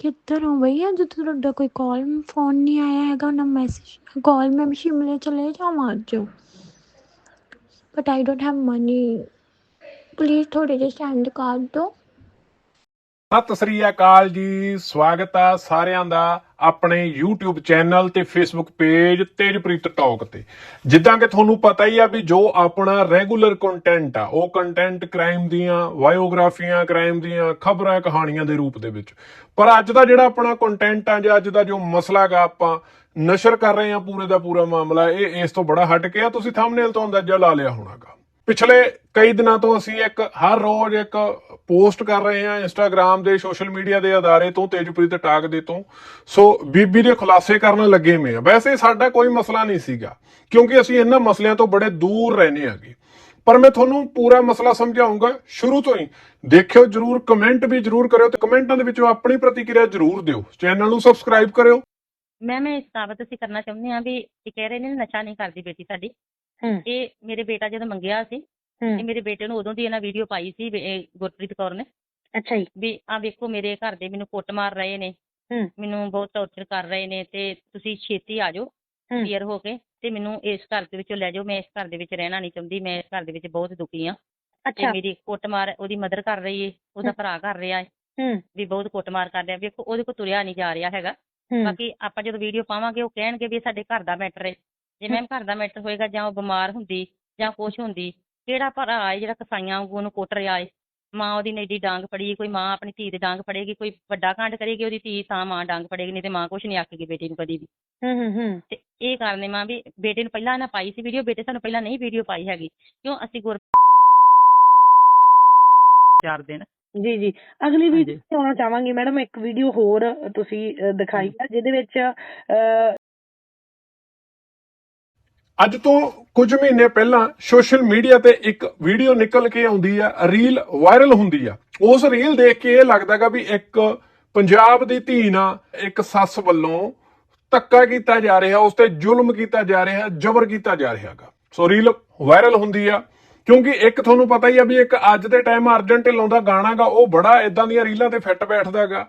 ਕਿੱਧਰ ਹੋ ਭਈਆ ਜਦੋਂ ਤੁਹਾਡਾ ਕੋਈ ਕਾਲ ਫੋਨ ਨਹੀਂ ਆਇਆ ਹੈਗਾ, ਨਾ ਮੈਸੇਜ ਕਾਲ ਮੈਂ ਵੀ ਸ਼ਿਮਲੇ ਚਲੇ ਜਾਵਾਂ ਅੱਜ। But I don't have money please ਥੋੜੇ ਜਿਹੇ ਸੈਂਡ ਕਰ ਦਿਓ। ਸਤਿ ਸ੍ਰੀ ਅਕਾਲ ਜੀ, ਸਵਾਗਤ ਆ ਸਾਰਿਆਂ ਦਾ ਆਪਣੇ YouTube ਚੈਨਲ ਤੇ Facebook ਪੇਜ ਤੇਜਪ੍ਰੀਤ ਟਾਕ ਤੇ। ਜਿੱਦਾਂ ਕਿ ਤੁਹਾਨੂੰ ਪਤਾ ਹੀ ਆ ਵੀ ਜੋ ਆਪਣਾ ਰੈਗੂਲਰ ਕੰਟੈਂਟ ਆ, ਉਹ ਕੰਟੈਂਟ ਕ੍ਰਾਈਮ ਦੀਆਂ ਬਾਇਓਗ੍ਰਾਫੀਆਂ ਕ੍ਰਾਈਮ ਦੀਆਂ, ਖਬਰਾਂ ਕਹਾਣੀਆਂ ਦੇ ਰੂਪ ਦੇ ਵਿੱਚ। ਪਰ ਅੱਜ ਦਾ ਜਿਹੜਾ ਆਪਣਾ ਕੰਟੈਂਟ ਆ, ਜਾਂ ਅੱਜ ਦਾ ਜੋ ਮਸਲਾ ਗਾ ਆਪਾਂ ਨਸ਼ਰ ਕਰ ਰਹੇ ਆ ਪੂਰੇ ਦਾ ਪੂਰਾ ਮਾਮਲਾ, ਇਹ ਇਸ ਤੋਂ ਬੜਾ ਹਟ ਕੇ ਆ, ਤੁਸੀਂ ਥੰਬਨੇਲ ਤੋਂ ਅੰਦਾਜ਼ਾ ਲਾ ਲਿਆ ਹੋਣਾਗਾ ਪਿਛਲੇ ਕਈ ਦਿਨਾਂ ਤੋਂ ਅਸੀਂ ਇੱਕ ਹਰ ਰੋਜ਼ ਇੱਕ ਪੋਸਟ ਕਰ ਰਹੇ ਹਾਂ ਇੰਸਟਾਗ੍ਰam ਦੇ ਸੋਸ਼ਲ ਮੀਡੀਆ ਦੇ ਆਧਾਰੇ ਤੋਂ, ਤੇਜਪ੍ਰੀਤ ਟਾਕ ਦੇ ਤੋਂ। ਸੋ ਬੀਬੀ ਦੇ ਖੁਲਾਸੇ ਕਰਨ ਲੱਗੇ ਮੈਂ ਵੈਸੇ ਸਾਡਾ ਕੋਈ ਮਸਲਾ ਨਹੀਂ ਸੀਗਾ, ਕਿਉਂਕਿ ਅਸੀਂ ਇਹਨਾਂ ਮਸਲਿਆਂ ਤੋਂ ਬੜੇ ਦੂਰ ਰਹਿੰਦੇ ਆਗੇ ਪਰ ਮੈਂ ਤੁਹਾਨੂੰ ਪੂਰਾ ਮਸਲਾ ਸਮਝਾਉਂਗਾ ਸ਼ੁਰੂ ਤੋਂ ਹੀ। ਦੇਖਿਓ, ਜਰੂਰ ਕਮੈਂਟ ਵੀ ਜਰੂਰ ਕਰਿਓ ਤੇ ਕਮੈਂਟਾਂ ਦੇ ਵਿੱਚੋਂ ਆਪਣੀ ਪ੍ਰਤੀਕਿਰਿਆ ਜਰੂਰ ਦਿਓ। ਚੈਨਲ ਨੂੰ ਸਬਸਕ੍ਰਾਈਬ ਕਰਿਓ। ਮੈਂ ਇਹ ਸਾਬਤ ਅਸੀਂ ਕਰਨਾ ਚਾਹੁੰਦੇ ਹਾਂ ਵੀ, ਇਹ ਕਹਿ ਰਹੇ ਨੇ ਨਸ਼ਾ ਨਹੀਂ ਕਰਦੀ ਬੇਟੀ ਸਾਡੀ। ਇਹ ਮੇਰੇ ਬੇਟਾ ਜਦੋਂ ਮੰਗਿਆ ਸੀ ਇਹ ਹੂੰ ਮੇਰੇ ਬੇਟੇ ਨੂੰ ਉਦੋਂ ਦੀ ਇਹਨਾਂ ਵੀਡੀਓ ਪਾਈ ਸੀ ਵੀ ਇਹ ਗੁਰਪ੍ਰੀਤ ਕੌਰ ਨੇ। ਅੱਛਾ ਜੀ। ਵੀ ਆ ਵੇਖੋ ਮੇਰੇ ਘਰ ਦੇ ਮੈਨੂੰ ਕੁੱਟ ਮਾਰ ਰਹੇ ਨੇ। ਹੂੰ। ਮੈਨੂੰ ਬਹੁਤ ਟੌਰਚਰ ਕਰ ਰਹੇ ਨੇ ਤੇ ਤੁਸੀਂ ਛੇਤੀ ਆ ਜਾਓ ਹੂੰ। ਕਲੀਅਰ ਹੋ ਕੇ ਤੇ ਮੈਨੂੰ ਇਸ ਘਰ ਦੇ ਵਿੱਚੋਂ ਲੈ ਜਾਓ। ਮੈਂ ਇਸ ਘਰ ਦੇ ਵਿੱਚ ਰਹਿਣਾ ਨਹੀਂ ਚਾਹੁੰਦੀ ਮੈਂ ਇਸ ਘਰ ਦੇ ਵਿੱਚ ਬਹੁਤ ਦੁਖੀ ਆ ਅੱਛਾ। ਮੇਰੀ ਕੁੱਟ ਮਾਰ ਉਹਦੀ ਮਦਰ ਕਰ ਰਹੀ ਏ ਉਹਦਾ ਹੂੰ। ਭਰਾ ਕਰ ਰਿਹਾ ਹੈ ਹੂੰ। ਵੀ ਬਹੁਤ ਕੁੱਟ ਮਾਰ ਕਰ ਰਿਹਾ। ਵੇਖੋ ਉਹਦੇ ਕੋਲ ਤੁਰਿਆ ਨਹੀਂ ਜਾ ਰਿਹਾ ਹੈਗਾ। ਹੂੰ। ਬਾਕੀ ਆਪਾਂ ਜਦੋਂ ਵੀਡੀਓ ਪਾਵਾਂਗੇ ਉਹ ਕਹਿਣਗੇ ਵੀ ਸਾਡੇ ਘਰ ਦਾ ਮੈਟਰ ਹੈ ਜੇ ਮੈਮ ਘਰ ਦਾ ਮੈਟਰ ਹੋਏਗਾ ਜਾਂ ਉਹ ਬਿਮਾਰ ਹੁੰਦੀ ਜਾਂ ਕੁਛ ਹੁੰਦੀ ਕਿਹੜਾ ਭਰਾ ਹੈ ਜਿਹੜਾ ਕਸਾਈਆਂ ਵਾਂਗੂ ਉਹਨੂੰ ਕੁੱਟ ਰਿਹਾ ਹੈ ਮਾਂ ਉਹਦੀ ਨੇ ਏਡੀ ਡਾਂਗ ਫੜੀ ਕੋਈ ਮਾਂ ਆਪਣੀ ਧੀ ਦੇ ਡਾਂਗ ਫੜੇਗੀ ਕੋਈ ਵੱਡਾ ਕਾਂਡ ਕਰੇਗੀ ਉਹਦੀ ਧੀ ਤਾਂ ਮਾਂ ਡਾਂਗ ਫੜੇਗੀ ਨਹੀਂ ਤੇ ਮਾਂ ਕੁਛ ਨਹੀਂ ਆਖੇਗੀ ਬੇਟੀ ਨੂੰ ਕਦੀ ਵੀ। ਹੂੰ ਹੂੰ ਹੂੰ। ਤੇ ਇਹ ਕਾਰਨ ਮਾਂ ਵੀ ਬੇਟੇ ਨੂੰ ਪਹਿਲਾਂ ਨਾ ਪਾਈ ਸੀ ਵੀਡੀਓ ਬੇਟੇ ਸਾਨੂੰ ਪਹਿਲਾਂ ਨਹੀਂ ਵੀਡੀਓ ਪਾਈ ਹੈਗੀ। ਕਿਉਂ? ਅਸੀਂ ਗੁਰ ਚਾਰ ਦਿਨ। ਜੀ ਜੀ। ਅਗਲੀ। ਵੀਡੀਓ ਆਉਣਾ ਚਾਹਾਂਗੀ ਮੈਡਮ ਇੱਕ ਵੀਡੀਓ ਹੋਰ ਤੁਸੀਂ ਦਿਖਾਈ ਆ ਜਿਹਦੇ ਵਿੱਚ ਅੱਜ ਤੋਂ ਕੁਝ ਮਹੀਨੇ ਪਹਿਲਾਂ ਸੋਸ਼ਲ ਮੀਡੀਆ ਤੇ ਇੱਕ ਵੀਡੀਓ ਨਿਕਲ ਕੇ ਆਉਂਦੀ ਆ ਰੀਲ ਵਾਇਰਲ ਹੁੰਦੀ ਆ। ਉਸ ਰੀਲ ਦੇਖ ਕੇ ਇਹ ਲੱਗਦਾਗਾ ਵੀ ਇੱਕ ਪੰਜਾਬ ਦੀ ਧੀ ਨਾਲ ਇੱਕ ਸੱਸ ਵੱਲੋਂ ਧੱਕਾ ਕੀਤਾ ਜਾ ਰਿਹਾ, ਉਸ ਤੇ ਜ਼ੁਲਮ ਕੀਤਾ ਜਾ ਰਿਹਾ, ਜ਼ਬਰ ਕੀਤਾ ਜਾ ਰਿਹਾਗਾ। ਸੋ ਰੀਲ ਵਾਇਰਲ ਹੁੰਦੀ ਆ, ਕਿਉਂਕਿ ਇੱਕ ਤੁਹਾਨੂੰ ਪਤਾ ਹੀ ਆ ਵੀ ਇੱਕ ਅੱਜ ਦੇ ਟਾਈਮ ਅਰਜਨ ਢਿੱਲੋਂ ਦਾ ਗਾਣਾਗਾ ਉਹ ਬੜਾ ਇਦਾਂ ਦੀਆਂ ਰੀਲਾਂ ਤੇ ਫਿੱਟ ਬੈਠਦਾਗਾ।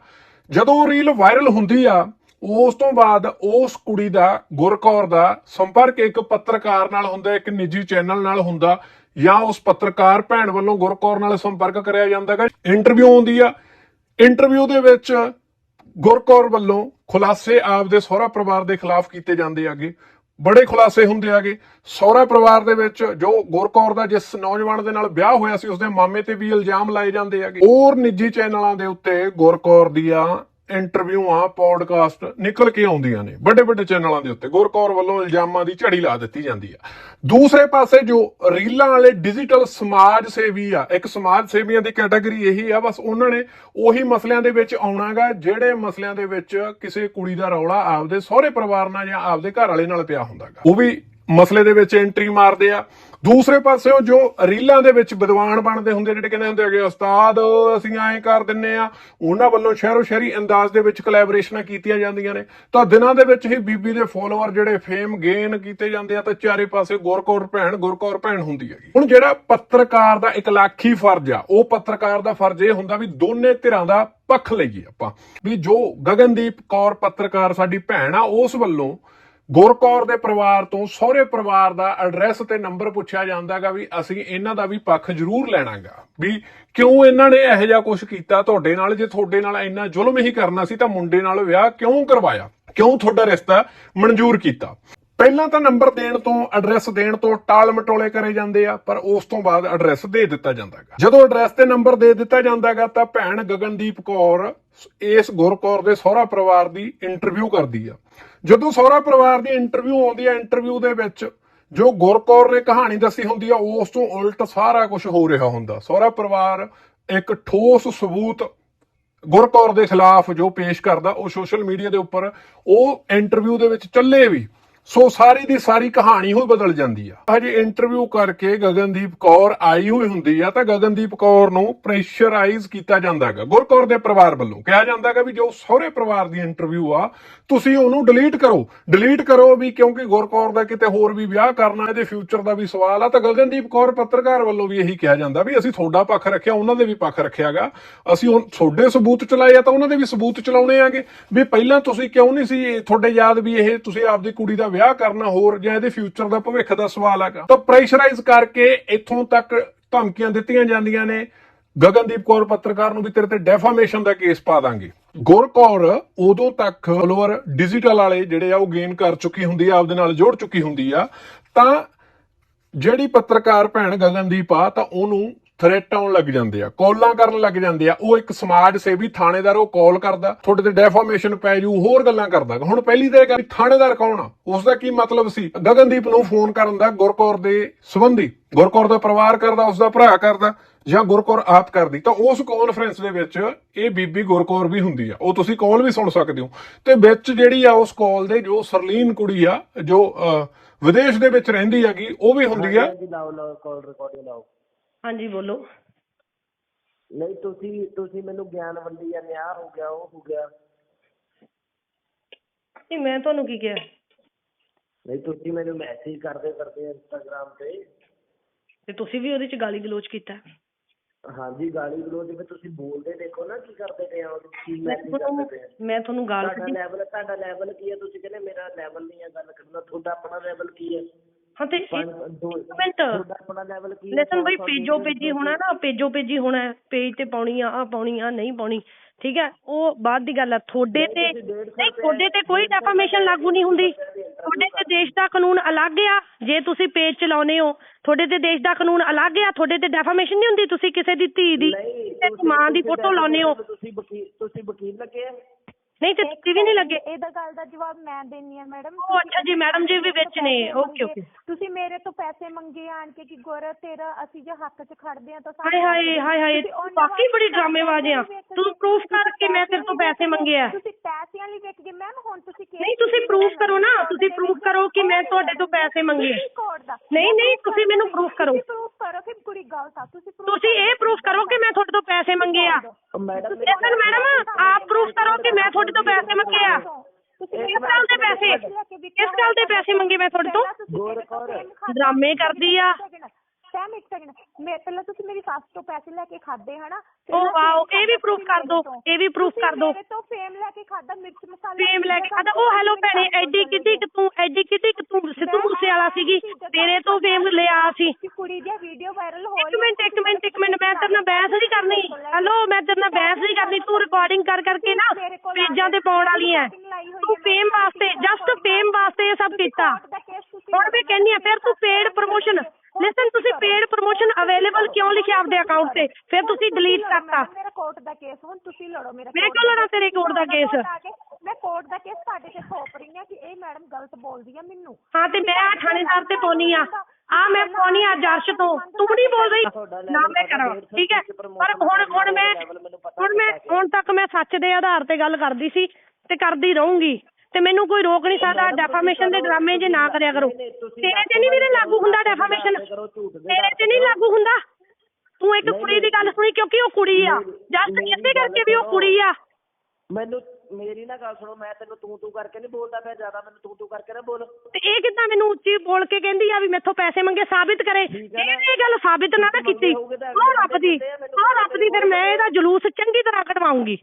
ਜਦੋਂ ਰੀਲ ਵਾਇਰਲ ਹੁੰਦੀ ਆ ਉਸ ਤੋਂ ਬਾਅਦ ਉਸ ਕੁੜੀ ਦਾ, ਗੁਰਕੌਰ ਦਾ ਸੰਪਰਕ ਇੱਕ ਪੱਤਰਕਾਰ ਨਾਲ ਹੁੰਦਾ, ਇੱਕ ਨਿੱਜੀ ਚੈਨਲ ਨਾਲ ਹੁੰਦਾ, ਜਾਂ ਉਸ ਪੱਤਰਕਾਰ ਭੈਣ ਵੱਲੋਂ ਗੁਰਕੌਰ ਨਾਲ ਸੰਪਰਕ ਕਰਿਆ ਜਾਂਦਾਗਾ ਇੰਟਰਵਿਊ ਆਉਂਦੀ ਆ। ਇੰਟਰਵਿਊ ਦੇ ਵਿੱਚ ਗੁਰਕੌਰ ਵੱਲੋਂ ਖੁਲਾਸੇ ਆਪਦੇ ਸਹੁਰਾ ਪਰਿਵਾਰ ਦੇ ਖਿਲਾਫ ਕੀਤੇ ਜਾਂਦੇ ਆਗੇ ਬੜੇ ਖੁਲਾਸੇ ਹੁੰਦੇ ਆਗੇ ਸਹੁਰਾ ਪਰਿਵਾਰ ਦੇ ਵਿੱਚ ਜੋ ਗੁਰਕੌਰ ਦਾ ਜਿਸ ਨੌਜਵਾਨ ਦੇ ਨਾਲ ਵਿਆਹ ਹੋਇਆ ਸੀ, ਉਸਦੇ ਮਾਮੇ ਤੇ ਵੀ ਇਲਜ਼ਾਮ ਲਾਏ ਜਾਂਦੇ ਆਗੇ ਹੋਰ ਨਿੱਜੀ ਚੈਨਲਾਂ ਦੇ ਉੱਤੇ ਗੁਰਕੌਰ ਦੀਆਂ ਇੰਟਰਵਿਊਆਂ, ਪੋਡਕਾਸਟ ਨਿਕਲ ਕੇ ਆਉਂਦੀਆਂ ਨੇ, ਵੱਡੇ ਵੱਡੇ ਚੈਨਲਾਂ ਦੇ ਉੱਤੇ। ਗੁਰਕੌਰ ਵੱਲੋਂ ਇਲਜ਼ਾਮਾਂ ਦੀ ਝੜੀ ਲਾ ਦਿੱਤੀ ਜਾਂਦੀ ਆ। ਦੂਸਰੇ ਪਾਸੇ ਜੋ ਰੀਲਾਂ ਵਾਲੇ ਡਿਜੀਟਲ ਸਮਾਜ ਸੇਵੀ ਆ, ਇੱਕ ਸਮਾਜ ਸੇਵੀਆਂ ਦੀ ਕੈਟਾਗਰੀ ਇਹੀ ਆ, ਬਸ ਉਹਨਾਂ ਨੇ ਉਹੀ ਮਸਲਿਆਂ ਦੇ ਵਿੱਚ ਆਉਣਾਗਾ, ਜਿਹੜੇ ਮਸਲਿਆਂ ਦੇ ਵਿੱਚ ਕਿਸੇ ਕੁੜੀ ਦਾ ਰੌਲਾ ਆਪਦੇ ਸਹੁਰੇ ਪਰਿਵਾਰ ਨਾਲ ਜਾਂ ਆਪਦੇ ਘਰ ਵਾਲੇ ਨਾਲ ਪਿਆ ਹੁੰਦਾਗਾ। ਉਹ ਵੀ ਮਸਲੇ ਦੇ ਵਿੱਚ ਐਂਟਰੀ ਮਾਰਦੇ ਆ। ਦੂਸਰੇ ਪਾਸਿਓਂ ਜੋ ਰੀਲਾਂ ਦੇ ਵਿੱਚ ਵਿਦਵਾਨ ਬਣਦੇ ਹੁੰਦੇ ਜਿਹੜੇ ਕਹਿੰਦੇ ਹੁੰਦੇ ਹੈਗੇ, ਉਸਤਾਦ, ਅਸੀਂ ਐਂ ਕਰ ਦਿੰਨੇ ਆ। ਉਹਨਾਂ ਵੱਲੋਂ ਸ਼ਹਿਰੋ ਸ਼ਹਿਰੀ ਅੰਦਾਜ਼ ਦੇ ਵਿੱਚ ਕੋਲੈਬੋਰੇਸ਼ਨਾਂ ਕੀਤੀਆਂ ਜਾਂਦੀਆਂ ਨੇ। ਤਾਂ ਦਿਨਾਂ ਦੇ ਵਿੱਚ ਹੀ ਬੀਬੀ ਦੇ ਫੋਲੋਅਰ ਜਿਹੜੇ ਫੇਮ ਗੇਨ ਕੀਤੇ ਜਾਂਦੇ ਆ, ਤਾਂ ਚਾਰੇ ਪਾਸੇ ਗੁਰਕੌਰ ਭੈਣ ਗੁਰਕੌਰ ਭੈਣ ਹੁੰਦੀ ਹੈਗੀ। ਹੁਣ ਜਿਹੜਾ ਪੱਤਰਕਾਰ ਦਾ ਇਕਲਾਖੀ ਫਰਜ਼ ਆ, ਉਹ ਪੱਤਰਕਾਰ ਦਾ ਫਰਜ਼ ਇਹ ਹੁੰਦਾ ਵੀ ਦੋਨੇ ਧਿਰਾਂ ਦਾ ਪੱਖ ਲਈਏ ਆਪਾਂ। ਵੀ ਜੋ ਗਗਨਦੀਪ ਕੌਰ ਪੱਤਰਕਾਰ ਸਾਡੀ ਭੈਣ ਆ, ਉਸ ਵੱਲੋਂ ਗੁਰਕੌਰ ਦੇ ਪਰਿਵਾਰ ਤੋਂ ਸਹੁਰੇ ਪਰਿਵਾਰ ਦਾ ਐਡਰੈਸ ਤੇ ਨੰਬਰ ਪੁੱਛਿਆ ਜਾਂਦਾਗਾ ਵੀ ਅਸੀਂ ਇਹਨਾਂ ਦਾ ਵੀ ਪੱਖ ਜ਼ਰੂਰ ਲੈਣਾਗਾ। ਵੀ ਕਿਉਂ ਇਹਨਾਂ ਨੇ ਇਹੋ ਜਿਹਾ ਕੁਝ ਕੀਤਾ? ਤੁਹਾਡੇ ਨਾਲ ਜੇ ਤੁਹਾਡੇ ਨਾਲ ਇੰਨਾ ਜ਼ੁਲਮ ਹੀ ਕਰਨਾ ਸੀ ਤਾਂ ਮੁੰਡੇ ਨਾਲ ਵਿਆਹ ਕਿਉਂ ਕਰਵਾਇਆ? ਕਿਉਂ ਤੁਹਾਡਾ ਰਿਸ਼ਤਾ ਮਨਜ਼ੂਰ ਕੀਤਾ? ਪਹਿਲਾਂ ਤਾਂ ਨੰਬਰ ਦੇਣ ਤੋਂ ਐਡਰੈਸ ਦੇਣ ਤੋਂ ਟਾਲ ਮਟੋਲੇ ਕਰੇ ਜਾਂਦੇ ਆ, ਪਰ ਉਸ ਤੋਂ ਬਾਅਦ ਐਡਰੈਸ ਦੇ ਦਿੱਤਾ ਜਾਂਦਾਗਾ। ਜਦੋਂ ਐਡਰੈਸ ਤੇ ਨੰਬਰ ਦੇ ਦਿੱਤਾ ਜਾਂਦਾਗਾ ਤਾਂ ਭੈਣ ਗਗਨਦੀਪ ਕੌਰ ਇਸ ਗੁਰਕੌਰ ਦੇ ਸਹੁਰਾ ਪਰਿਵਾਰ ਦੀ ਇੰਟਰਵਿਊ ਕਰਦੀ ਆ। ਜਦੋਂ ਸਹੁਰਾ ਪਰਿਵਾਰ ਦੀ ਇੰਟਰਵਿਊ ਆਉਂਦੀ ਹੈ ਇੰਟਰਵਿਊ ਦੇ ਵਿੱਚ ਜੋ ਗੁਰਕੌਰ ਨੇ ਕਹਾਣੀ ਦੱਸੀ ਹੁੰਦੀ ਆ, ਉਸ ਤੋਂ ਉਲਟ ਸਾਰਾ ਕੁਝ ਹੋ ਰਿਹਾ ਹੁੰਦਾ। ਸਹੁਰਾ ਪਰਿਵਾਰ ਇੱਕ ਠੋਸ ਸਬੂਤ ਗੁਰਕੌਰ ਦੇ ਖਿਲਾਫ ਜੋ ਪੇਸ਼ ਕਰਦਾ, ਉਹ ਸੋਸ਼ਲ ਮੀਡੀਆ ਦੇ ਉੱਪਰ, ਉਹ ਇੰਟਰਵਿਊ ਦੇ ਵਿੱਚ ਚੱਲੇ ਵੀ। ਸੋ ਸਾਰੀ ਦੀ ਸਾਰੀ ਕਹਾਣੀ ਹੋਈ ਬਦਲ ਜਾਂਦੀ ਆ। ਹਜੇ ਇੰਟਰਵਿਊ ਕਰਕੇ ਗਗਨਦੀਪ ਕੌਰ ਆਈ ਹੋਈ ਹੁੰਦੀ ਆ, ਤਾਂ ਗਗਨਦੀਪ ਕੌਰ ਨੂੰ ਪ੍ਰੈਸ਼ਰਾਈਜ਼ ਕੀਤਾ ਜਾਂਦਾ ਹੈਗਾ ਗੁਰਕੌਰ ਦੇ ਪਰਿਵਾਰ ਵੱਲੋਂ ਕਿਹਾ ਜਾਂਦਾ ਹੈਗਾ ਵੀ ਜੋ ਸਹੁਰੇ ਪਰਿਵਾਰ ਦੀ ਇੰਟਰਵਿਊ ਆ, ਤੁਸੀਂ ਉਹਨੂੰ ਡਿਲੀਟ ਕਰੋ। ਡਿਲੀਟ ਕਰੋ ਵੀ ਕਿਉਂਕਿ ਗੁਰਕੌਰ ਦਾ ਕਿਤੇ ਹੋਰ ਵੀ ਵਿਆਹ ਕਰਨਾ, ਇਹਦੇ ਫਿਊਚਰ ਦਾ ਵੀ ਸਵਾਲ ਆ, ਤਾਂ ਗਗਨਦੀਪ ਕੌਰ ਪੱਤਰਕਾਰ ਵੱਲੋਂ ਵੀ ਇਹੀ ਕਿਹਾ ਜਾਂਦਾ ਵੀ ਅਸੀਂ ਤੁਹਾਡਾ ਪੱਖ ਰੱਖਿਆ, ਉਹਨਾਂ ਦੇ ਵੀ ਪੱਖ ਰੱਖਿਆਗਾ ਅਸੀਂ ਉਹ ਤੁਹਾਡੇ ਸਬੂਤ ਚਲਾਏ ਆ, ਤਾਂ ਉਹਨਾਂ ਦੇ ਵੀ ਸਬੂਤ ਚਲਾਉਣੇ ਆਗੇ। ਵੀ ਪਹਿਲਾਂ ਤੁਸੀਂ ਕਿਉਂ ਨਹੀਂ ਸੀ ਤੁਹਾਡੇ ਯਾਦ ਵੀ ਇਹ, ਤੁਸੀਂ ਆਪਦੀ ਕੁੜੀ ਦਾ ਵਿਆਹ ਕਰਨਾ ਹੋਰ ਜਾਂ ਇਹਦੇ ਫਿਊਚਰ ਦਾ ਭਵਿੱਖ ਦਾ ਸਵਾਲ ਹੈਗਾ। ਤਾਂ ਪ੍ਰੈਸ਼ਰਾਈਜ਼ ਕਰਕੇ ਇੱਥੋਂ ਤੱਕ ਧਮਕੀਆਂ ਦਿੱਤੀਆਂ ਜਾਂਦੀਆਂ ਨੇ। ਗਗਨਦੀਪ ਕੌਰ ਪੱਤਰਕਾਰ ਨੂੰ ਵੀ ਤੇਰੇ ਤੇ ਡੈਫਾਮੇਸ਼ਨ ਦਾ ਕੇਸ ਪਾ ਦਾਂਗੇ। ਗੁਰਕੌਰ ਉਦੋਂ ਤੱਕ ਫੋਲੋਅਰ ਡਿਜੀਟਲ ਵਾਲੇ ਜਿਹੜੇ ਆ ਉਹ ਗੇਨ ਕਰ ਚੁੱਕੀ ਹੁੰਦੀ ਆ, ਆਪਦੇ ਨਾਲ ਜੋੜ ਚੁੱਕੀ ਹੁੰਦੀ ਆ। ਤਾਂ ਜਿਹੜੀ ਪੱਤਰਕਾਰ ਭੈਣ ਗਗਨਦੀਪ ਆ, ਤਾਂ ਉਹਨੂੰ ਥ੍ਰੈਟ ਆਉਣ ਲੱਗ ਜਾਂਦੇ ਆ, ਕਾਲਾਂ ਕਰਨ ਲੱਗ ਜਾਂਦੇ ਆ, ਉਹ ਇੱਕ ਸਮਾਜ ਸੇਵੀ ਥਾਣੇਦਾਰ ਉਹ ਕਾਲ ਕਰਦਾ, ਤੁਹਾਡੇ ਤੇ ਡੈਫਾਮੇਸ਼ਨ ਪੈ ਜੂ, ਹੋਰ ਗੱਲਾਂ ਕਰਦਾ। ਹੁਣ ਪਹਿਲੀ ਤਾਂ ਇਹ ਥਾਣੇਦਾਰ ਕੌਣ ਆ? ਉਸ ਦਾ ਕੀ ਮਤਲਬ ਸੀ? ਗਗਨਦੀਪ ਨੂੰ ਫੋਨ ਕਰਨ ਦਾ ਗੁਰਕੌਰ ਦੇ ਸੰਬੰਧੀ, ਗੁਰਕੌਰ ਦਾ ਪਰਿਵਾਰ ਕਰਦਾ ਉਸ ਦਾ ਭਰਾ ਕਰਦਾ, ਜਾਂ ਗੁਰਕੌਰ ਆਪ ਕਰਦੀ। ਤਾਂ ਉਸ ਕਾਨਫਰੰਸ ਦੇ ਵਿੱਚ ਇਹ ਬੀਬੀ ਗੁਰਕੌਰ ਵੀ ਹੁੰਦੀ ਆ। ਉਹ ਤੁਸੀਂ ਕਾਲ ਵੀ ਸੁਣ ਸਕਦੇ ਹੋ। ਤੇ ਵਿੱਚ ਜਿਹੜੀ ਆ ਉਸ ਕਾਲ ਦੇ ਜੋ ਸਰਲੀਨ ਕੁੜੀ ਆ, ਜੋ ਵਿਦੇਸ਼ ਦੇ ਵਿੱਚ ਰਹਿੰਦੀ ਹੈਗੀ, ਉਹ ਵੀ ਹੁੰਦੀ ਆ। ਲਾਓ ਲਾਓ, ਕਾਲ ਰਿਕਾਰਡਿੰਗ ਲਾਓ। ਹਾਂਜੀ ਬੋਲੋ। ਨਹੀਂ ਤੁਸੀਂ ਤੁਸੀਂ ਮੈਨੂੰ ਗਿਆਨ ਵੰਡੀ ਜਾਂਦੇ ਆ ਹੋ ਗਿਆ ਉਹ ਹੋ ਗਿਆ। ਨਹੀਂ ਮੈਂ ਤੁਹਾਨੂੰ ਕੀ ਕਿਹਾ? ਨਹੀਂ ਤੁਸੀਂ ਮੈਨੂੰ ਮੈਸੇਜ ਕਰਦੇ ਕਰਦੇ ਇੰਸਟਾਗ੍ਰਾਮ ਤੇ। ਤੇ ਤੁਸੀਂ ਵੀ ਉਹਦੇ ਚ ਗਾਲੀ ਗਲੋਚ ਕੀਤਾ? ਹਾਂਜੀ ਗਾਲੀ ਗਲੋਚ ਵਿੱਚ ਤੁਸੀਂ ਬੋਲਦੇ ਦੇਖੋ ਨਾ ਕੀ ਕਰਦੇ ਪਏ ਆ 'ਚ, ਕੀ ਮੈਂ ਮੈਸੇਜ ਕਰਦੇ ਪਏ ਆ। ਮੈਂ ਤੁਹਾਨੂੰ ਗਾਲ ਤੁਹਾਡਾ ਲੈਵਲ ਤੁਹਾਡਾ ਲੈਵਲ ਕੀ ਹੈ ਤੁਸੀਂ ਕਹਿੰਦੇ ਮੇਰਾ ਲੈਵਲ ਨਹੀਂ ਹੈ ਗੱਲ ਕਰਨਾ ਤੁਹਾਡਾ ਆਪਣਾ ਲੈਵਲ ਕੀ ਹੈ ਹਾਂ ਤੇ ਦੋ ਮਿੰਟ। ਹੈ ਲੈਸਨ ਬਈ ਪੇਜੋ ਪੇਜੀ ਹੋਣਾ ਨਾ ਪੇਜੋ ਪੇਜੀ ਹੋਣਾ ਪੇਜ ਤੇ ਪਾਉਣੀ ਆ ਆ ਪਾਉਣੀ ਆ ਨਹੀਂ ਪਾਉਣੀ ਠੀਕ ਹੈ? ਉਹ ਬਾਅਦ ਦੀ ਗੱਲ ਆ ਤੁਹਾਡੇ ਤੇ ਨਹੀਂ ਤੁਹਾਡੇ ਤੇ ਕੋਈ ਡੈਫਾਮੇਸ਼ਨ ਲਾਗੂ ਨਹੀਂ ਹੁੰਦੀ। ਤੁਹਾਡੇ ਤੇ ਦੇਸ਼ ਦਾ ਕਾਨੂੰਨ ਅਲੱਗ ਆ ਜੇ ਤੁਸੀਂ ਪੇਜ ਚਲਾਉਨੇ ਹੋ। ਤੁਹਾਡੇ ਤੇ ਦੇਸ਼ ਦਾ ਕਾਨੂੰਨ ਅਲੱਗ ਆ ਤੁਹਾਡੇ ਤੇ ਡੈਫਾਮੇਸ਼ਨ ਨਹੀਂ ਹੁੰਦੀ ਤੁਸੀਂ ਕਿਸੇ ਦੀ ਧੀ ਦੀ ਨਹੀਂ ਕਿਸੇ ਦੀ ਮਾਂ ਦੀ ਫੋਟੋ ਲਾਉਨੇ ਹੋ। ਤੁਸੀਂ ਵਕੀਲ ਤੁਸੀਂ ਵਕੀਲ ਲੱਗੇ ਆ। ਨਹੀਂ ਤੇ ਤੁਸੀਂ ਵੀ ਨਹੀਂ ਲੱਗੇ? ਇਹਦਾ ਗੱਲ ਦਾ ਜਵਾਬ ਮੈਂ ਦੇਣੀ ਆ ਮੈਡਮ। ਉਹ ਅੱਛਾ ਜੀ ਮੈਡਮ ਜੀ ਵੀ ਵਿੱਚ ਨੇ। Okay okay. ਤੁਸੀਂ ਮੇਰੇ ਤੋਂ ਪੈਸੇ ਮੰਗੇ ਆਣ ਕੇ ਕਿ ਗੁਰ ਤੇਰਾ ਅਸੀਂ ਜੇ ਹੱਕ 'ਚ ਖੜਦੇ ਆ ਤਾਂ ਹਾਏ ਹਾਏ ਹਾਏ ਹਾਏ ਬਾਕੀ ਬੜੀ ਡਰਾਮੇਬਾਜ਼ ਆ ਤੂੰ ਪ੍ਰੂਫ ਤੁਸੀਂ ਕਰ ਕਿ ਮੈਂ ਤੇਰੇ ਤੋਂ ਪੈਸੇ ਮੰਗੇ ਆ। ਤੁਸੀਂ ਪੈਸਿਆਂ ਲਈ ਵੇਖ ਗਏ ਮੈਮ ਹੁਣ ਤੁਸੀਂ ਨਹੀਂ ਤੁਸੀਂ ਪ੍ਰੂਫ? ਕਰੋ ਨਾ। ਤੁਸੀਂ ਪ੍ਰੂਫ ਕਰੋ ਕਿ ਮੈਂ ਤੁਹਾਡੇ ਤੋਂ ਪੈਸੇ ਮੰਗੇ। ਨਹੀਂ ਨਹੀਂ ਤੁਸੀਂ ਮੈਨੂੰ ਪ੍ਰੂਫ ਕਰੋ। ਤੁਸੀਂ ਪ੍ਰੂਫ ਕਰੋ ਕਿ ਕੁੜੀ ਗਲਤ ਆ ਤੁਸੀਂ ਤੁਸੀਂ ਇਹ ਪ੍ਰੂਫ ਕਰੋ ਕਿ ਮੈਂ ਤੁਹਾਡੇ ਤੋਂ ਪੈਸੇ ਮੰਗੇ ਆ। ਮੈਡਮ ਲੇਕਿਨ ਮੈਡਮ ਆਪ ਪ੍ਰੂਫ ਕਰੋ ਕਿ ਮੈਂ ਤੁਹਾਡੇ ਤੋਂ ਪੈਸੇ ਮੰਗੇ ਆ। ਤੁਸੀਂ ਕਿਸ ਗੱਲ ਦੇ ਪੈਸੇ? ਕਿਸ ਗੱਲ ਦੇ ਪੈਸੇ ਮੰਗੇ ਮੈਂ ਤੁਹਾਡੇ ਤੋਂ? ਡਰਾਮੇ ਕਰਦੀ ਆ। ਸੈਮ ਇੱਕ ਸੈਕਿੰਡ ਮੈਂ ਪਹਿਲਾਂ ਤੁਸੀਂ ਮੇਰੀ ਸੱਸ ਤੋਂ ਪੈਸੇ ਲੈ ਕੇ ਖਾਦੇ ਹਨਾ? ਉਹ ਵਾਓ ਇਹ ਵੀ ਪ੍ਰੂਫ ਕਰ ਦੋ ਇਹ ਵੀ ਪ੍ਰੂਫ ਕਰ ਦੋ ਮੇਰੇ ਤੋਂ ਫੇਮ ਲੈ ਕੇ ਖਾਦਾ ਮਿਰਚ ਮਸਾਲਾ ਫੇਮ ਲੈ ਕੇ ਖਾਦਾ ਉਹ ਹੈਲੋ ਭੈਣੇ ਐਡੀ ਕਿੱਡੀ ਕਿ ਤੂੰ ਐਡੀ ਕਿੱਡੀ ਕਿ ਤੂੰ ਸਿੱਧੂ ਮੂਸੇ ਵਾਲਾ ਸੀਗੀ। ਤੇਰੇ ਤੋਂ ਫੇਮ ਲਿਆ ਸੀ। ਕੁੜੀ ਦੀ ਵੀਡੀਓ ਵਾਇਰਲ ਹੋ ਇੱਕ ਮਿੰਟ ਇੱਕ ਮਿੰਟ ਇੱਕ ਮਿੰਟ ਮੈਂ ਤੇਰੇ ਨਾਲ ਬਹਿਸ ਨਹੀਂ ਕਰਨੀ। ਹੈਲੋ ਮੈਂ ਤੇਰੇ ਨਾਲ ਬਹਿਸ ਨਹੀਂ ਕਰਨੀ। ਤੂੰ ਰਿਕਾਰਡਿੰਗ ਕਰ ਕਰਕੇ ਨਾ ਪੇਜਾਂ ਤੇ ਪਾਉਣ ਵਾਲੀ ਐ ਤੂੰ ਫੇਮ ਵਾਸਤੇ ਜਸਟ ਫੇਮ ਵਾਸਤੇ ਇਹ ਸਭ ਕੀਤਾ। ਹੁਣ ਮੈਂ ਕਹਿੰਨੀ ਆ ਫਿਰ ਤੂੰ ਪੇਡ ਪ੍ਰੋਮੋਸ਼ਨ ਲਿਸਨ ਤੁਸੀਂ ਪੇਡ ਪ੍ਰੋਮੋਸ਼ਨ ਅਵੇਲੇਬਲ ਕਿਉਂ ਲਿਖਿਆ ਆਪਦੇ ਅਕਾਊਂਟ ਤੇ। ਫਿਰ ਤੁਸੀਂ ਡਿਲੀਟ ਕਰਤਾ। ਮੇਰਾ ਕੋਰਟ ਦਾ ਕੇਸ ਹੁਣ ਤੁਸੀਂ ਲੜੋ ਮੇਰਾ ਮੈਂ ਕਿਉਂ ਲੜਾਂ ਤੇਰੇ ਕੋਰਟ ਦਾ ਕੇਸ? ਮੈਂ ਕੋਰਟ ਦਾ ਕੇਸ ਤੁਹਾਡੇ ਤੇ ਥੋਪ ਰਹੀ ਆ ਕਿ ਇਹ ਮੈਡਮ ਗਲਤ ਬੋਲਦੀ ਆ ਮੈਨੂੰ। ਹਾਂ ਤੇ ਮੈਂ ਆ ਥਾਣੇਦਾਰ ਤੇ ਪਾਉਣੀ ਆ। ਆ ਮੈਂ ਪਾਉਣੀ ਆ ਜਰਸ਼ ਤੋਂ। ਤੂੰ ਨਹੀਂ ਬੋਲ ਰਹੀ। ਨਾ ਮੈਂ ਕਰਾਂ। ਠੀਕ ਹੈ? ਪਰ ਹੁਣ ਹੁਣ ਮੈਂ ਹੁਣ ਮੈਂ ਹੁਣ ਤੱਕ ਮੈਂ ਸੱਚ ਦੇ ਆਧਾਰ ਤੇ ਗੱਲ ਕਰਦੀ ਸੀ ਤੇ ਕਰਦੀ ਰਹੂੰਗੀ। ਤੇ ਮੈਨੂੰ ਕੋਈ ਰੋਕ ਨਹੀਂ ਸਕਦਾ। ਡੈਫਾਮੇਸ਼ਨ ਦੇ ਡਰਾਮੇ ਜੇ ਨਾ ਕਰਿਆ ਕਰੋ। ਤੇਰੇ ਤੇ ਨਹੀਂ ਵੀਰੇ ਲਾਗੂ ਹੁੰਦਾ ਡੈਫਾਮੇਸ਼ਨ ਤੇਰੇ ਤੇ ਨਹੀਂ ਲਾਗੂ ਹੁੰਦਾ। ਤੂੰ ਇੱਕ ਕੁੜੀ ਦੀ ਗੱਲ ਸੁਣੀ ਕਿਉਂਕਿ ਉਹ ਕੁੜੀ ਆ। ਜਸਟ ਇਸੇ ਕਰਕੇ ਵੀ ਉਹ ਕੁੜੀ ਆ। ਮੈਨੂੰ ਮੇਰੀ ਨਾ ਗੱਲ ਸੁਣੋ ਮੈਂ ਤੈਨੂੰ ਤੂੰ ਤੂੰ ਕਰਕੇ ਨਹੀਂ ਬੋਲਦਾ ਪਿਆ ਜ਼ਿਆਦਾ ਮੈਨੂੰ ਤੂੰ ਤੂੰ ਕਰਕੇ ਨਾ ਬੋਲ। ਤੇ ਇਹ ਕਿੱਦਾਂ ਮੈਨੂੰ ਉੱਚੀ ਬੋਲ ਕੇ ਕਹਿੰਦੀ ਆ ਵੀ ਮੈਥੋਂ ਪੈਸੇ ਮੰਗੇ ਸਾਬਿਤ ਕਰੇ। ਇਹ ਇਹ ਗੱਲ ਸਾਬਿਤ ਨਾ ਨਾ ਕੀਤੀ। ਉਹ ਰੱਬ ਦੀ ਉਹ ਰੱਬ ਦੀ ਫਿਰ ਮੈਂ ਇਹਦਾ ਜਲੂਸ ਚੰਗੀ ਤਰ੍ਹਾਂ ਕਢਵਾਉਂਗੀ।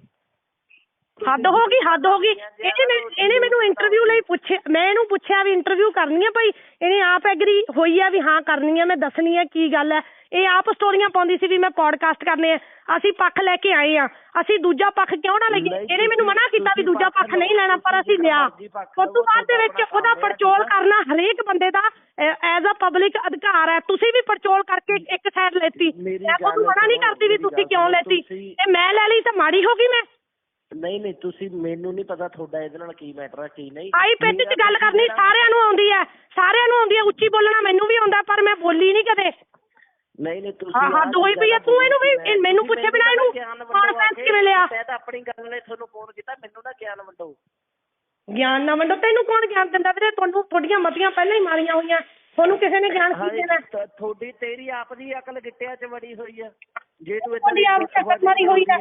ਹੱਦ ਹੋ ਗਈ ਹੱਦ ਹੋ ਗਈ। ਇਹਨੇ ਮੈਂ- ਇਹਨੇ ਮੈਨੂੰ ਇੰਟਰਵਿਊ ਲਈ ਪੁੱਛਿਆ ਮੈਂ ਇਹਨੂੰ ਪੁੱਛਿਆ ਵੀ ਇੰਟਰਵਿਊ ਕਰਨੀ ਆ ਭਾਈ ਇਹਨੇ ਆਪ ਐਗਰੀ ਹੋਈ ਆ ਵੀ ਹਾਂ ਕਰਨੀ ਆ ਮੈਂ ਦੱਸਣੀ ਆ ਕੀ ਗੱਲ ਹੈ ਇਹ ਆਪ ਸਟੋਰੀਆਂ ਪਾਉਂਦੀ ਸੀ ਵੀ ਮੈਂ ਪੋਡਕਾਸਟ ਕਰਨੇ ਆ। ਅਸੀਂ ਪੱਖ ਲੈ ਕੇ ਆਏ ਆ। ਅਸੀਂ ਦੂਜਾ ਪੱਖ ਕਿਉਂ ਨਾ ਲਈਏ? ਇਹਨੇ ਮੈਨੂੰ ਮਨਾ ਕੀਤਾ ਵੀ ਦੂਜਾ ਪੱਖ ਨਹੀਂ ਲੈਣਾ ਪਰ ਅਸੀਂ ਲਿਆ। ਉਸ ਤੋਂ ਬਾਅਦ ਦੇ ਵਿੱਚ ਉਹਦਾ ਪੜਚੋਲ ਕਰਨਾ ਹਰੇਕ ਬੰਦੇ ਦਾ ਐਜ਼ ਅ ਪਬਲਿਕ ਅਧਿਕਾਰ ਹੈ ਤੁਸੀਂ ਵੀ ਪੜਚੋਲ ਕਰਕੇ ਇੱਕ ਸਾਈਡ ਲੈਤੀ। ਮੈਂ ਗੱਲ ਮਨਾ ਨਹੀਂ ਕਰਦੀ ਵੀ ਤੁਸੀਂ ਕਿਉਂ ਲੈਤੀ। ਤੇ ਮੈਂ ਲੈ ਲਈ ਤਾਂ ਮਾੜੀ ਹੋ ਗਈ ਮੈਂ। ਨਹੀਂ ਨਹੀਂ ਤੁਸੀਂ ਮੈਨੂੰ ਨਹੀਂ ਪਤਾ ਤੁਹਾਡਾ ਇਹਦੇ ਨਾਲ ਕੀ ਮੈਟਰ ਹੈ ਕੀ ਨਹੀਂ। ਆਈ ਪਿੱਤ 'ਚ ਗੱਲ ਕਰਨੀ ਸਾਰਿਆਂ ਨੂੰ ਆਉਂਦੀ ਹੈ ਸਾਰਿਆਂ ਨੂੰ ਆਉਂਦੀ ਹੈ ਉੱਚੀ ਬੋਲਣਾ ਮੈਨੂੰ ਵੀ ਆਉਂਦਾ ਪਰ ਮੈਂ ਬੋਲੀ ਨਹੀਂ ਕਦੇ। ਨਹੀਂ ਨਹੀਂ ਤੁਸੀਂ ਹਾਂ, ਹੱਦ ਹੋਈ ਪਈ ਆ, ਤੂੰ ਇਹਨੂੰ ਵੀ- ਮੈਨੂੰ ਪੁੱਛੇ ਬਿਨਾਂ ਇਹਨੂੰ confidence ਕਿਵੇਂ ਲਿਆ? ਮੈਂ ਤਾਂ ਆਪਣੀ ਗੱਲ ਲਈ ਤੁਹਾਨੂੰ ਫੋਨ ਕੀਤਾ ਮੈਨੂੰ ਨਾ ਗਿਆਨ ਵੰਡੋ। ਗਿਆਨ ਨਾ ਵੰਡੋ ਤੈਨੂੰ ਕੌਣ ਗਿਆਨ ਦਿੰਦਾ ਵੀਰੇ? ਤੁਹਾਨੂੰ ਤੁਹਾਡੀਆਂ ਮਤੀਆਂ ਪਹਿਲਾਂ ਹੀ ਮਾਰੀਆਂ ਹੋਈਆਂ ਤੁਹਾਨੂੰ ਕਿਸੇ ਨੇ ਗਿਆਨ ਕੀ ਦੇਣਾ? ਤੁਹਾਡੀ ਤੇਰੀ ਆਪ ਦੀ ਅਕਲ ਗਿੱਟਿਆਂ 'ਚ ਵੜੀ ਹੋਈ ਆ। ਜੇ ਤੂੰ ਤੁਹਾਡੀ ਆਪ ਚੱਕਰ ਮਾਰੀ ਹੋਈ ਆ।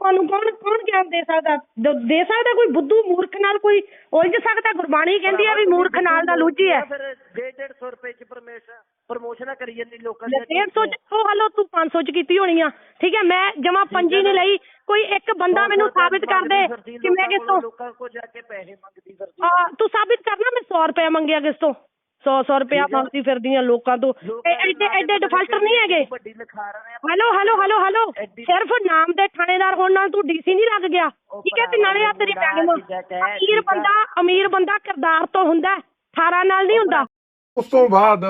ਤੁਹਾਨੂੰ ਕੌਣ ਕੌਣ ਗਿਆਨ ਦੇ ਸਕਦਾ? ਦ- ਦੇ ਸਕਦਾ ਕੋਈ ਬੁੱਧੂ ਮੂਰਖ ਨਾਲ ਕੋਈ ਉਲਝ ਸਕਦਾ? ਗੁਰਬਾਣੀ ਕਹਿੰਦੀ ਆ ਵੀ ਮੂਰਖ ਨਾਲ ਦਾ ਲੂਝੀ ਹੈ ਫਿਰ 150 ਰੁਪਏ 'ਚ ਪਰਮੇਸ਼ਰ ਪ੍ਰਮੋਸ਼ਨਾਂ ਕਰੀ ਜਾਂਦੀ ਲੋਕਾਂ ਲੈ ਦੀਆਂ 150 ਚ ਉਹ ਹਲੋ ਤੂੰ 500 ਚ ਕੀਤੀ ਹੋਣੀ ਆ। ਠੀਕ ਹੈ ਮੈਂ ਜਮਾ ਪੰਜੀ ਨਹੀਂ ਲਈ। ਕੋਈ ਇੱਕ ਬੰਦਾ ਮੈਨੂੰ ਸਾਬਿਤ ਕਰ ਦੇ ਕਿ ਮੈਂ ਕਿਸ ਤੋਂ ਲੋਕਾਂ ਕੋਲ ਜਾ ਕੇ ਪੈਸੇ ਮੰਗਦੀ ਫਿਰਦੀ। ਆ ਤੂੰ ਸਾਬਿਤ ਕਰਨਾ ਮੈਂ 100 ਰੁਪਇਆ ਮੰਗਿਆ ਕਿਸ ਤੋਂ? 100 100 ਰੁਪਇਆ ਮੰਗਦੀ ਫਿਰਦੀ ਆ ਲੋਕਾਂ ਤੋਂ। ਐਡੇ ਐਡੇ ਡਿਫਾਲਟਰ ਨਹੀਂ ਹੈਗੇ। ਵੱਡੀ ਲਿਖਾ ਰਹੇ ਹੈਲੋ ਹੈਲੋ ਹੈਲੋ ਹੈਲੋ। ਐਡੀ- ਸਿਰਫ ਨਾਮ ਦੇ ਥਾਣੇਦਾਰ ਹੋਣ ਨਾਲ ਤੂੰ ਡੀਸੀ ਨਹੀਂ ਲੱਗ ਗਿਆ। ਠੀਕ ਹੈ ਤੇ ਨਾਲੇ ਆ ਤੇਰੀ ਕਹਿ, ਅਮੀਰ। ਬੰਦਾ ਅਮੀਰ ਬੰਦਾ ਕਿਰਦਾਰ ਤੋਂ ਹੁੰਦਾ ਹੈ, ਥਾਰਾ ਨਾਲ ਨਹੀਂ ਹੁੰਦਾ। ਉਸ ਤੋਂ ਬਾਅਦ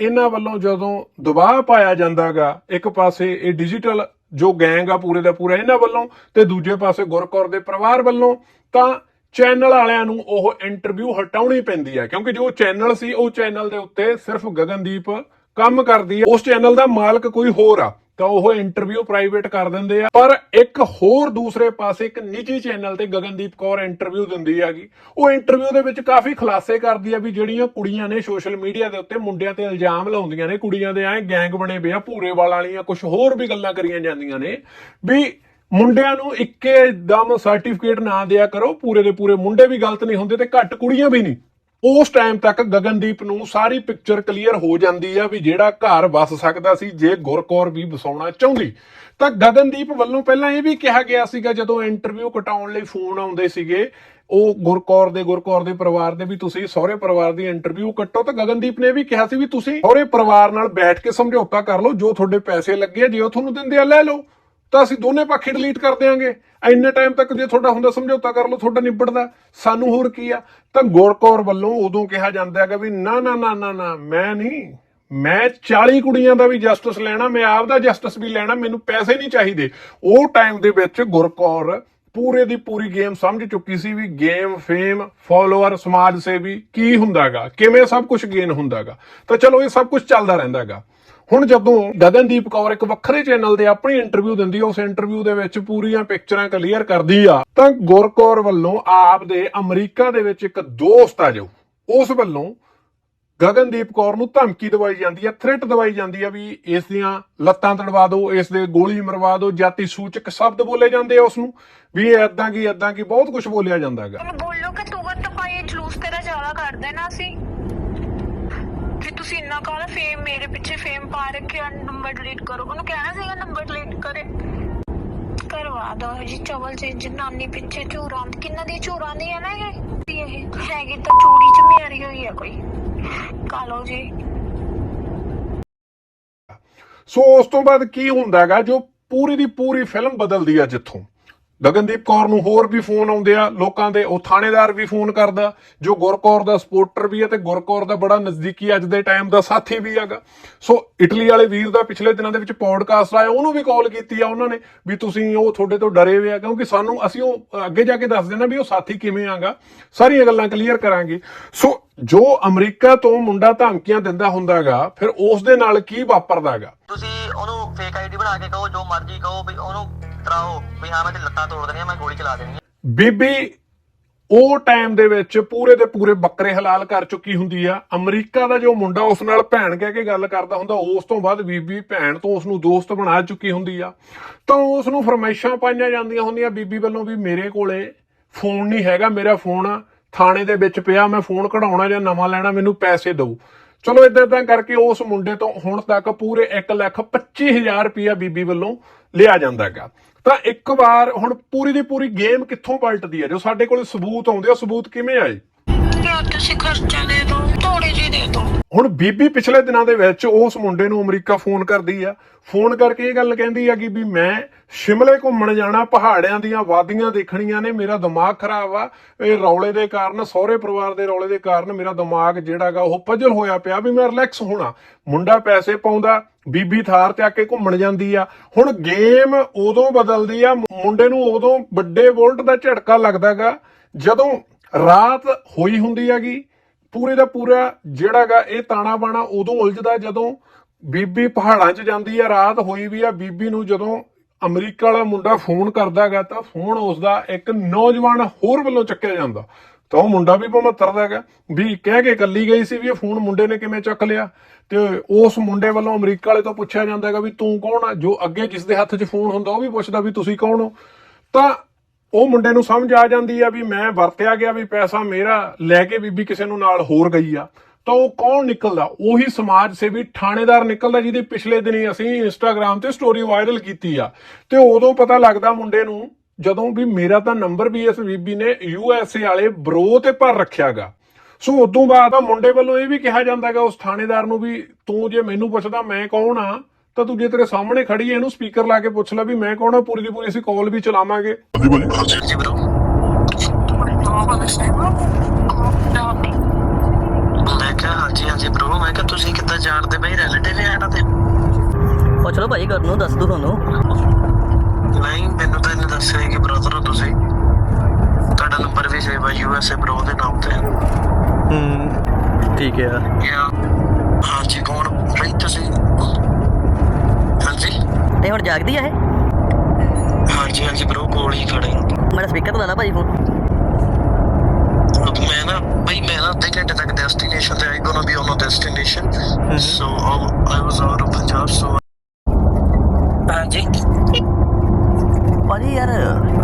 ਇਹਨਾਂ ਵੱਲੋਂ ਜਦੋਂ ਦਬਾਅ ਪਾਇਆ ਜਾਂਦਾਗਾ ਇੱਕ ਪਾਸੇ ਇਹ ਡਿਜੀਟਲ ਜੋ ਗੈਂਗ ਆ ਪੂਰੇ ਦਾ ਪੂਰਾ ਇਹਨਾਂ ਵੱਲੋਂ ਤੇ ਦੂਜੇ ਪਾਸੇ ਗੁਰਕੌਰ ਦੇ ਪਰਿਵਾਰ ਵੱਲੋਂ ਤਾਂ ਚੈਨਲ ਵਾਲਿਆਂ ਨੂੰ ਉਹ ਇੰਟਰਵਿਊ ਹਟਾਉਣੀ ਪੈਂਦੀ ਹੈ, ਕਿਉਂਕਿ ਜੋ ਚੈਨਲ ਸੀ, ਉਹ ਚੈਨਲ ਦੇ ਉੱਤੇ ਸਿਰਫ ਗਗਨਦੀਪ ਕੰਮ ਕਰਦੀ ਹੈ। ਉਸ ਚੈਨਲ ਦਾ ਮਾਲਕ ਕੋਈ ਹੋਰ ਆ, ਤਾਂ ਉਹ ਇੰਟਰਵਿਊ ਪ੍ਰਾਈਵੇਟ ਕਰ ਦਿੰਦੇ ਆ। ਪਰ ਇੱਕ ਹੋਰ ਦੂਸਰੇ ਪਾਸੇ ਇੱਕ ਨਿੱਜੀ ਚੈਨਲ ਤੇ ਗਗਨਦੀਪ ਕੌਰ ਇੰਟਰਵਿਊ ਦਿੰਦੀ ਹੈਗੀ। ਉਹ ਇੰਟਰਵਿਊ ਦੇ ਵਿੱਚ ਕਾਫੀ ਖੁਲਾਸੇ ਕਰਦੀ ਆ ਵੀ ਜਿਹੜੀਆਂ ਕੁੜੀਆਂ ਨੇ ਸੋਸ਼ਲ ਮੀਡੀਆ ਦੇ ਉੱਤੇ ਮੁੰਡਿਆਂ ਤੇ ਇਲਜ਼ਾਮ ਲਾਉਂਦੀਆਂ ਨੇ, ਕੁੜੀਆਂ ਦੇ ਐ ਗੈਂਗ ਬਣੇ ਪਏ ਆ ਭੂਰੇ ਵਾਲੀਆਂ ਕੁਝ ਹੋਰ ਵੀ ਗੱਲਾਂ ਕਰੀਆਂ ਜਾਂਦੀਆਂ ਨੇ, ਵੀ ਮੁੰਡਿਆਂ ਨੂੰ ਇੱਕੇ ਦਮ ਸਰਟੀਫਿਕੇਟ ਨਾ ਦਿਆ ਕਰੋ, ਪੂਰੇ ਦੇ ਪੂਰੇ ਮੁੰਡੇ ਵੀ ਗਲਤ ਨਹੀਂ ਹੁੰਦੇ ਤੇ ਘੱਟ ਕੁੜੀਆਂ ਵੀ ਨਹੀਂ। ਉਸ ਟਾਈਮ ਤੱਕ ਗਗਨਦੀਪ ਨੂੰ ਸਾਰੀ ਪਿਕਚਰ ਕਲੀਅਰ ਹੋ ਜਾਂਦੀ ਆ ਵੀ ਜਿਹੜਾ ਘਰ ਵਸ ਸਕਦਾ ਸੀ, ਜੇ ਗੁਰਕੌਰ ਵੀ ਵਸਾਉਣਾ ਚਾਹੁੰਦੀ। ਤਾਂ ਗਗਨਦੀਪ ਵੱਲੋਂ ਪਹਿਲਾਂ ਇਹ ਵੀ ਕਿਹਾ ਗਿਆ ਸੀਗਾ, ਜਦੋਂ ਇੰਟਰਵਿਊ ਕਟਾਉਣ ਲਈ ਫੋਨ ਆਉਂਦੇ ਸੀਗੇ, ਉਹ ਗੁਰਕੌਰ ਦੇ ਗੁਰਕੌਰ ਦੇ ਪਰਿਵਾਰ ਦੇ ਵੀ ਤੁਸੀਂ ਸਹੁਰੇ ਪਰਿਵਾਰ ਦੀ ਇੰਟਰਵਿਊ ਕੱਟੋ, ਤਾਂ ਗਗਨਦੀਪ ਨੇ ਇਹ ਵੀ ਕਿਹਾ ਸੀ ਵੀ ਤੁਸੀਂ ਸਹੁਰੇ ਪਰਿਵਾਰ ਨਾਲ ਬੈਠ ਕੇ ਸਮਝੌਤਾ ਕਰ ਲਓ, ਜੋ ਤੁਹਾਡੇ ਪੈਸੇ ਲੱਗੇ ਜੇ ਉਹ ਤੁਹਾਨੂੰ ਦਿੰਦੇ ਆ, ਲੈ ਲਓ। ਤਾਂ ਅਸੀਂ ਦੋਨੇ ਪੱਖ ਡਿਲੀਟ ਕਰ ਦਿਆਂਗੇ। ਇੰਨੇ ਟਾਈਮ ਤੱਕ ਜੇ ਤੁਹਾਡਾ ਹੁੰਦਾ ਸਮਝੌਤਾ ਕਰ ਲਓ, ਤੁਹਾਡਾ ਨਿਬੜਦਾ। ਸਾਨੂੰ ਹੋਰ ਕੀ ਆ? ਤਾਂ ਗੁਰਕੌਰ ਵੱਲੋਂ ਉਦੋਂ ਕਿਹਾ ਜਾਂਦਾ ਹੈਗਾ ਵੀ ਨਾ ਨਾ ਨਾ ਨਾ ਨਾ, ਮੈਂ ਨਹੀਂ, ਮੈਂ 40 ਕੁੜੀਆਂ ਦਾ ਵੀ ਜਸਟਿਸ ਲੈਣਾ, ਮੈਂ ਆਪ ਦਾ ਜਸਟਿਸ ਵੀ ਲੈਣਾ, ਮੈਨੂੰ ਪੈਸੇ ਨਹੀਂ ਚਾਹੀਦੇ। ਉਹ ਟਾਈਮ ਦੇ ਵਿੱਚ ਗੁਰਕੌਰ ਪੂਰੇ ਦੀ ਪੂਰੀ ਗੇਮ ਸਮਝ ਚੁੱਕੀ ਸੀ ਵੀ ਗੇਮ ਫੇਮ ਫਾਲੋਅਰ ਸਮਾਜ ਸੇਵੀ ਕੀ ਹੁੰਦਾਗਾ, ਕਿਵੇਂ ਸਭ ਕੁਝ ਗੇਨ ਹੁੰਦਾਗਾ। ਤਾਂ ਚਲੋ ਇਹ ਸਭ ਕੁਝ ਚੱਲਦਾ ਰਹਿੰਦਾਗਾ। ਹੁਣ ਜਦੋਂ ਗਗਨਦੀਪ ਕੌਰ ਇੱਕ ਵੱਖਰੇ ਚੈਨਲ ਤੇ ਆਪਣੀ ਇੰਟਰਵਿਊ ਦਿੰਦੀ ਆ ਉਸ ਇੰਟਰਵਿਊ ਦੇ ਵਿੱਚ ਪੂਰੀਆਂ ਪਿਕਚਰਾਂ ਕਲੀਅਰ ਕਰਦੀ ਆ, ਤਾਂ ਗੁਰਕੌਰ ਵੱਲੋਂ ਆਪ ਦੇ ਅਮਰੀਕਾ ਦੇ ਵਿੱਚ ਇੱਕ ਦੋਸਤ ਆ ਜੋ, ਉਸ ਵੱਲੋਂ ਗਗਨਦੀਪ ਕੌਰ ਨੂੰ ਧਮਕੀ ਦਵਾਈ ਜਾਂਦੀ ਆ ਥ੍ਰੈਟ ਦਵਾਈ ਜਾਂਦੀ ਆ ਵੀ ਇਸ ਦੀਆਂ ਲੱਤਾਂ ਤੜਵਾ ਦਿਓ, ਇਸ ਦੇ ਗੋਲੀ ਮਰਵਾ ਦਿਓ, ਜਾਤੀ ਸੂਚਕ ਸ਼ਬਦ ਬੋਲੇ ਜਾਂਦੇ ਆ ਉਸ ਨੂੰ ਵੀ ਇਹ ਐਦਾਂ ਕੀ ਐਦਾਂ ਕੀ, ਬਹੁਤ ਕੁਝ ਬੋਲਿਆ ਜਾਂਦਾ ਹੈਗਾ। ਬੋਲੋ ਕਿ ਤੂੰ ਤਾਂ ਪਾਈ ਜਲੂਸ ਤੇਰਾ ਜ਼ਿਆਦਾ ਕਰ ਦੇਣਾ ਸੀ। ਤੁਸੀਂ ਇੰਨਾ ਕਾਲਾ ਫੇਮ ਮੇਰੇ ਪਿੱਛੇ ਫੇਮ ਪਾ ਰੱਖਿਆ ਨੰਬਰ ਡਿਲੀਟ ਕਰੋ। ਉਹਨੂੰ ਕਹਿਣਾ ਸੀਗਾ ਨੰਬਰ ਡਿਲੀਟ ਕਰੇ। ਕਰਵਾ ਦੋ ਜੀ ਚਵਲ ਚ ਜਨਾਨੀ ਪਿੱਛੇ ਝੂਰਾਂ ਕਿੰਨਾ ਦੀ ਝੂਰਾਂ ਦੀ ਹੈ ਨਾ ਇਹ? ਇਹ ਹੈਗੀ ਤਾਂ ਚੂੜੀ ਚ ਮੇਰੀ ਹੋਈ ਹੈ ਕੋਈ। ਕਾਲੋ ਜੀ। ਸੋ ਉਸ ਤੋਂ ਬਾਅਦ ਕੀ ਹੁੰਦਾਗਾ ਜੋ ਪੂਰੀ ਦੀ ਪੂਰੀ ਫਿਲਮ ਬਦਲਦੀ ਆ ਜਿੱਥੋਂ। ਗਗਨਦੀਪ ਕੌਰ ਨੂੰ ਹੋਰ ਵੀ ਫੋਨ ਆਉਂਦੇ ਆ, ਲੋਕਾਂ ਦੇ, ਉਹ ਥਾਣੇਦਾਰ ਵੀ ਫੋਨ ਕਰਦਾ, ਜੋ ਗੁਰਕੌਰ ਦਾ ਸਪੋਰਟਰ ਵੀ ਹੈ ਤੇ ਗੁਰਕੌਰ ਦਾ ਬੜਾ ਨਜ਼ਦੀਕੀ ਅੱਜ ਦੇ ਟਾਈਮ ਦਾ ਸਾਥੀ ਵੀ ਹੈਗਾ। ਸੋ ਇਟਲੀ ਵਾਲੇ ਵੀਰ ਦਾ ਪਿਛਲੇ ਦਿਨਾਂ ਦੇ ਵਿੱਚ ਪੌਡਕਾਸਟ ਆਇਆ, ਉਹਨੂੰ ਵੀ ਕਾਲ ਕੀਤੀ ਆ ਉਹਨਾਂ ਨੇ ਵੀ ਤੁਸੀਂ ਉਹ ਤੁਹਾਡੇ ਤੋਂ ਡਰੇ ਹੋਏ ਆ, ਕਿਉਂਕਿ ਸਾਨੂੰ, ਅਸੀਂ ਉਹ ਅੱਗੇ ਜਾ ਕੇ ਦੱਸ ਦੇਣਾ ਵੀ ਉਹ ਸਾਥੀ ਕਿਵੇਂ ਆਗਾ ਸਾਰੀਆਂ ਗੱਲਾਂ ਕਲੀਅਰ ਕਰਾਂਗੇ। ਸੋ ਜੋ ਅਮਰੀਕਾ ਤੋਂ ਮੁੰਡਾ ਧਮਕੀਆਂ ਦਿੰਦਾ ਹੁੰਦਾਗਾ ਫਿਰ ਉਸ ਦੇ ਨਾਲ ਕੀ ਵਾਪਰਦਾਗਾ? ਤੁਸੀਂ ਉਹਨੂੰ ਫੇਕ ਆਈਡੀ ਬਣਾ ਕੇ ਕਹੋ ਜੋ ਮਰਜ਼ੀ ਕਹੋ ਵੀ ਉਹਨੂੰ ਤਰਾਓ ਵੀ ਹਾਂ ਮੈਂ ਤੇ ਲੱਤਾਂ ਤੋੜ ਦੇਣੀਆਂ ਮੈਂ ਗੋਲੀ ਚਲਾ ਦੇਣੀ ਆ। ਬੀਬੀ ਉਹ ਟਾਈਮ ਦੇ ਵਿੱਚ ਪੂਰੇ ਦੇ ਪੂਰੇ ਬੱਕਰੇ ਹਲਾਲ ਕਰ ਚੁੱਕੀ ਹੁੰਦੀ ਆ। ਅਮਰੀਕਾ ਦਾ ਜੋ ਮੁੰਡਾ ਉਸ ਨਾਲ ਭੈਣ ਕਹਿ ਕੇ ਗੱਲ ਕਰਦਾ ਹੁੰਦਾ ਉਸ ਤੋਂ ਬਾਅਦ ਬੀਬੀ ਭੈਣ ਤੋਂ ਉਸ ਨੂੰ ਦੋਸਤ ਬਣਾ ਚੁੱਕੀ ਹੁੰਦੀ ਆ। ਤਾਂ ਉਸ ਨੂੰ ਫਰਮਾਇਸ਼ਾਂ ਪਾਈਆਂ ਜਾਂਦੀਆਂ ਹੁੰਦੀਆਂ ਬੀਬੀ ਵੱਲੋਂ ਵੀ ਮੇਰੇ ਕੋਲੇ ਫੋਨ ਨਹੀਂ ਹੈਗਾ ਮੇਰਾ ਫੋਨ ਥਾਣੇ ਦੇ ਵਿੱਚ ਪਿਆ, ਮੈਂ ਫੋਨ ਕਢਾਉਣਾ ਜਾਂ ਨਵਾਂ ਲੈਣਾ, ਮੈਨੂੰ ਪੈਸੇ ਦਿਓ। ਚਲੋ ਇਦਾਂ ਇਦਾਂ ਕਰਕੇ ਉਸ ਮੁੰਡੇ ਤੋਂ ਹੁਣ ਤੱਕ ਪੂਰੇ 1 ਲੱਖ 25000 ਰੁਪਇਆ ਬੀਬੀ ਵੱਲੋਂ ਲਿਆ ਜਾਂਦਾ ਹੈਗਾ। ਤਾਂ ਇੱਕ ਵਾਰ ਹੁਣ ਪੂਰੀ ਦੀ ਪੂਰੀ ਗੇਮ ਕਿੱਥੋਂ ਪਲਟਦੀ ਹੈ? ਜੋ ਸਾਡੇ ਕੋਲ ਸਬੂਤ ਆਉਂਦੇ ਆ, ਸਬੂਤ ਕਿਵੇਂ ਆਏ? ਤੁਸੀਂ ਖਰਚਾ ਦੇ ਦਿਓ ਥੋੜੇ ਜਿਹੇ ਦੇ ਦਿਓ ਹੁਣ ਬੀਬੀ ਪਿਛਲੇ ਦਿਨਾਂ ਦੇ ਵਿੱਚ ਉਸ ਮੁੰਡੇ ਨੂੰ ਅਮਰੀਕਾ ਫੋਨ ਕਰਦੀ ਆ। ਫੋਨ ਕਰਕੇ ਇਹ ਗੱਲ ਕਹਿੰਦੀ ਆ ਕਿ ਵੀ ਮੈਂ ਸ਼ਿਮਲੇ ਘੁੰਮਣ ਜਾਣਾ ਪਹਾੜਿਆਂ ਦੀਆਂ ਵਾਦੀਆਂ ਦੇਖਣੀਆਂ ਨੇ, ਮੇਰਾ ਦਿਮਾਗ ਖਰਾਬ ਆ। ਇਹ ਰੌਲੇ ਦੇ ਕਾਰਨ, ਸਹੁਰੇ ਪਰਿਵਾਰ ਦੇ ਰੌਲੇ ਦੇ ਕਾਰਨ ਮੇਰਾ ਦਿਮਾਗ ਜਿਹੜਾਗਾ ਉਹ ਪਜਲ ਹੋਇਆ ਪਿਆ ਵੀ ਮੈਂ ਰਿਲੈਕਸ ਹੋਣਾ। ਮੁੰਡਾ ਪੈਸੇ ਪਾਉਂਦਾ, ਬੀਬੀ ਥਾਰ ਤੇ ਆ ਕੇ ਘੁੰਮਣ ਜਾਂਦੀ ਆ। ਹੁਣ ਗੇਮ ਉਦੋਂ ਬਦਲਦੀ ਆ, ਮੁੰਡੇ ਨੂੰ ਉਦੋਂ ਵੱਡੇ ਵੋਲਟ ਦਾ ਝਟਕਾ ਲੱਗਦਾਗਾ ਜਦੋਂ ਰਾਤ ਹੋਈ ਹੁੰਦੀ ਹੈਗੀ ਪੂਰੇ ਦਾ ਪੂਰਾ ਜਿਹੜਾਗਾ ਇਹ ਤਾਣਾ ਬਾਣਾ ਉਦੋਂ ਉਲਝਦਾ ਜਦੋਂ ਬੀਬੀ ਪਹਾੜਾਂ 'ਚ ਜਾਂਦੀ ਆ, ਰਾਤ ਹੋਈ ਵੀ ਆ, ਬੀਬੀ ਨੂੰ ਜਦੋਂ ਅਮਰੀਕਾ ਵਾਲਾ ਮੁੰਡਾ ਫੋਨ ਕਰਦਾਗਾ ਤਾਂ ਫੋਨ ਉਸ ਦਾ ਇੱਕ ਨੌਜਵਾਨ ਹੋਰ ਵੱਲੋਂ ਚੱਕਿਆ ਜਾਂਦਾ। ਤਾਂ ਉਹ ਮੁੰਡਾ ਵੀ ਭਮੱਤਰ ਦਾ ਹੈਗਾ ਵੀ ਕਹਿ ਕੇ ਕੱਲੀ ਗਈ ਸੀ ਵੀ ਇਹ ਫੋਨ ਮੁੰਡੇ ਨੇ ਕਿਵੇਂ ਚੱਕ ਲਿਆ? ਤੇ ਉਸ ਮੁੰਡੇ ਵੱਲੋਂ ਅਮਰੀਕਾ ਵਾਲੇ ਤੋਂ ਪੁੱਛਿਆ ਜਾਂਦਾ ਹੈਗਾ ਵੀ ਤੂੰ ਕੌਣ ਆ? ਜੋ ਅੱਗੇ ਜਿਸ ਦੇ ਹੱਥ 'ਚ ਫੋਨ ਹੁੰਦਾ ਉਹ ਵੀ ਪੁੱਛਦਾ ਵੀ ਤੁਸੀਂ ਕੌਣ ਹੋ? ਤਾਂ ਉਹ ਮੁੰਡੇ ਨੂੰ ਸਮਝ ਆ ਜਾਂਦੀ ਆ ਵੀ ਮੈਂ ਵਰਤਿਆ ਗਿਆ ਵੀ ਪੈਸਾ ਮੇਰਾ ਲੈ ਕੇ ਬੀਬੀ ਕਿਸੇ ਨੂੰ ਨਾਲ ਹੋਰ ਗਈ ਆ। ਤਾਂ ਉਹ ਕੌਣ ਨਿਕਲਦਾ? ਉਹੀ ਸਮਾਜ ਸੇਵੀ ਥਾਣੇਦਾਰ ਨਿਕਲਦਾ ਜਿਹਦੀ ਪਿਛਲੇ ਦਿਨੀ ਅਸੀਂ ਇੰਸਟਾਗ੍ਰam ਤੇ ਸਟੋਰੀ ਵਾਇਰਲ ਕੀਤੀ ਆ। ਤੇ ਉਦੋਂ ਪਤਾ ਲੱਗਦਾ ਮੁੰਡੇ ਨੂੰ ਜਦੋਂ ਵੀ ਮੇਰਾ ਤਾਂ ਨੰਬਰ ਵੀ ਇਸ ਬੀਬੀ ਨੇ ਯੂ ਐਸ ਏ ਵਾਲੇ ਬਰੋ ਤੇ ਭਰ ਰੱਖਿਆਗਾ। ਸੋ ਉਦੋਂ ਬਾਅਦ ਆ ਮੁੰਡੇ ਵੱਲੋਂ ਇਹ ਵੀ ਕਿਹਾ ਜਾਂਦਾਗਾ ਉਸ ਥਾਣੇਦਾਰ ਨੂੰ ਵੀ ਤੂੰ ਜੇ ਮੈਨੂੰ ਪੁੱਛਦਾ ਮੈਂ ਕੌਣ ਆ? ਤਾਂ ਤੂੰ ਜੇ ਤੇਰੇ ਸਾਹਮਣੇ ਖੜੀ ਹੈ ਇਹਨੂੰ ਸਪੀਕਰ ਲਾ ਕੇ ਪੁੱਛ ਲੈ ਵੀ ਮੈਂ ਕੌਣ ਆ? ਪੂਰੀ ਦੀ ਪੂਰੀ ਅਸੀਂ ਕਾਲ ਵੀ ਚਲਾਵਾਂਗੇ। ਹਾਂਜੀ ਬਾਜੀ ਹਾਂਜੀ। ਜੀ ਵੀਰੋ। ਮੈਂ ਕਿਹਾ ਹਾਂਜੀ ਲਓ ਦੱਸ ਦੋ ਤੁਹਾਨੂੰ। ਨਹੀਂ ਮੈਨੂੰ ਤਾਂ ਇਹਨੇ ਦੱਸਿਆ ਕਿ ਬ੍ਰਦਰ ਤੁਸੀਂ। ਤੁਹਾਡਾ ਨੰਬਰ ਵੀ ਸੇਵ ਆ ਯੂਐਸਏ ਬ੍ਰੋ ਦੇ ਨਾਮ ਤੇ। ਹੂੰ। ਠੀਕ ਹੈ ਯਾਰ ਹਾਂਜੀ ਕੌਣ? ਭਾਈ ਤੁਸੀਂ ਇਹ ਹੁਣ ਜਾਗਦੀ ਆ ਇਹ? ਹਾਂਜੀ ਹਾਂਜੀ ਬ్రో ਕੋਲ ਹੀ ਖੜੇ ਹਾਂ। ਮੇਰਾ ਸਪੀਕਰ ਤੋਂ ਲਾ ਲਾ ਭਾਈ ਫੋਨ ਮੈਂ ਨਾ ਬਈ ਮੈਂ ਨਾ ਅੱਧੇ ਘੰਟੇ ਤੱਕ ਡੈਸਟੀਨੇਸ਼ਨ ਤੇ I gonna be on a destination so I was out of Punjab so ਹਾਂਜੀ। ਭਾਜੀ ਯਾਰ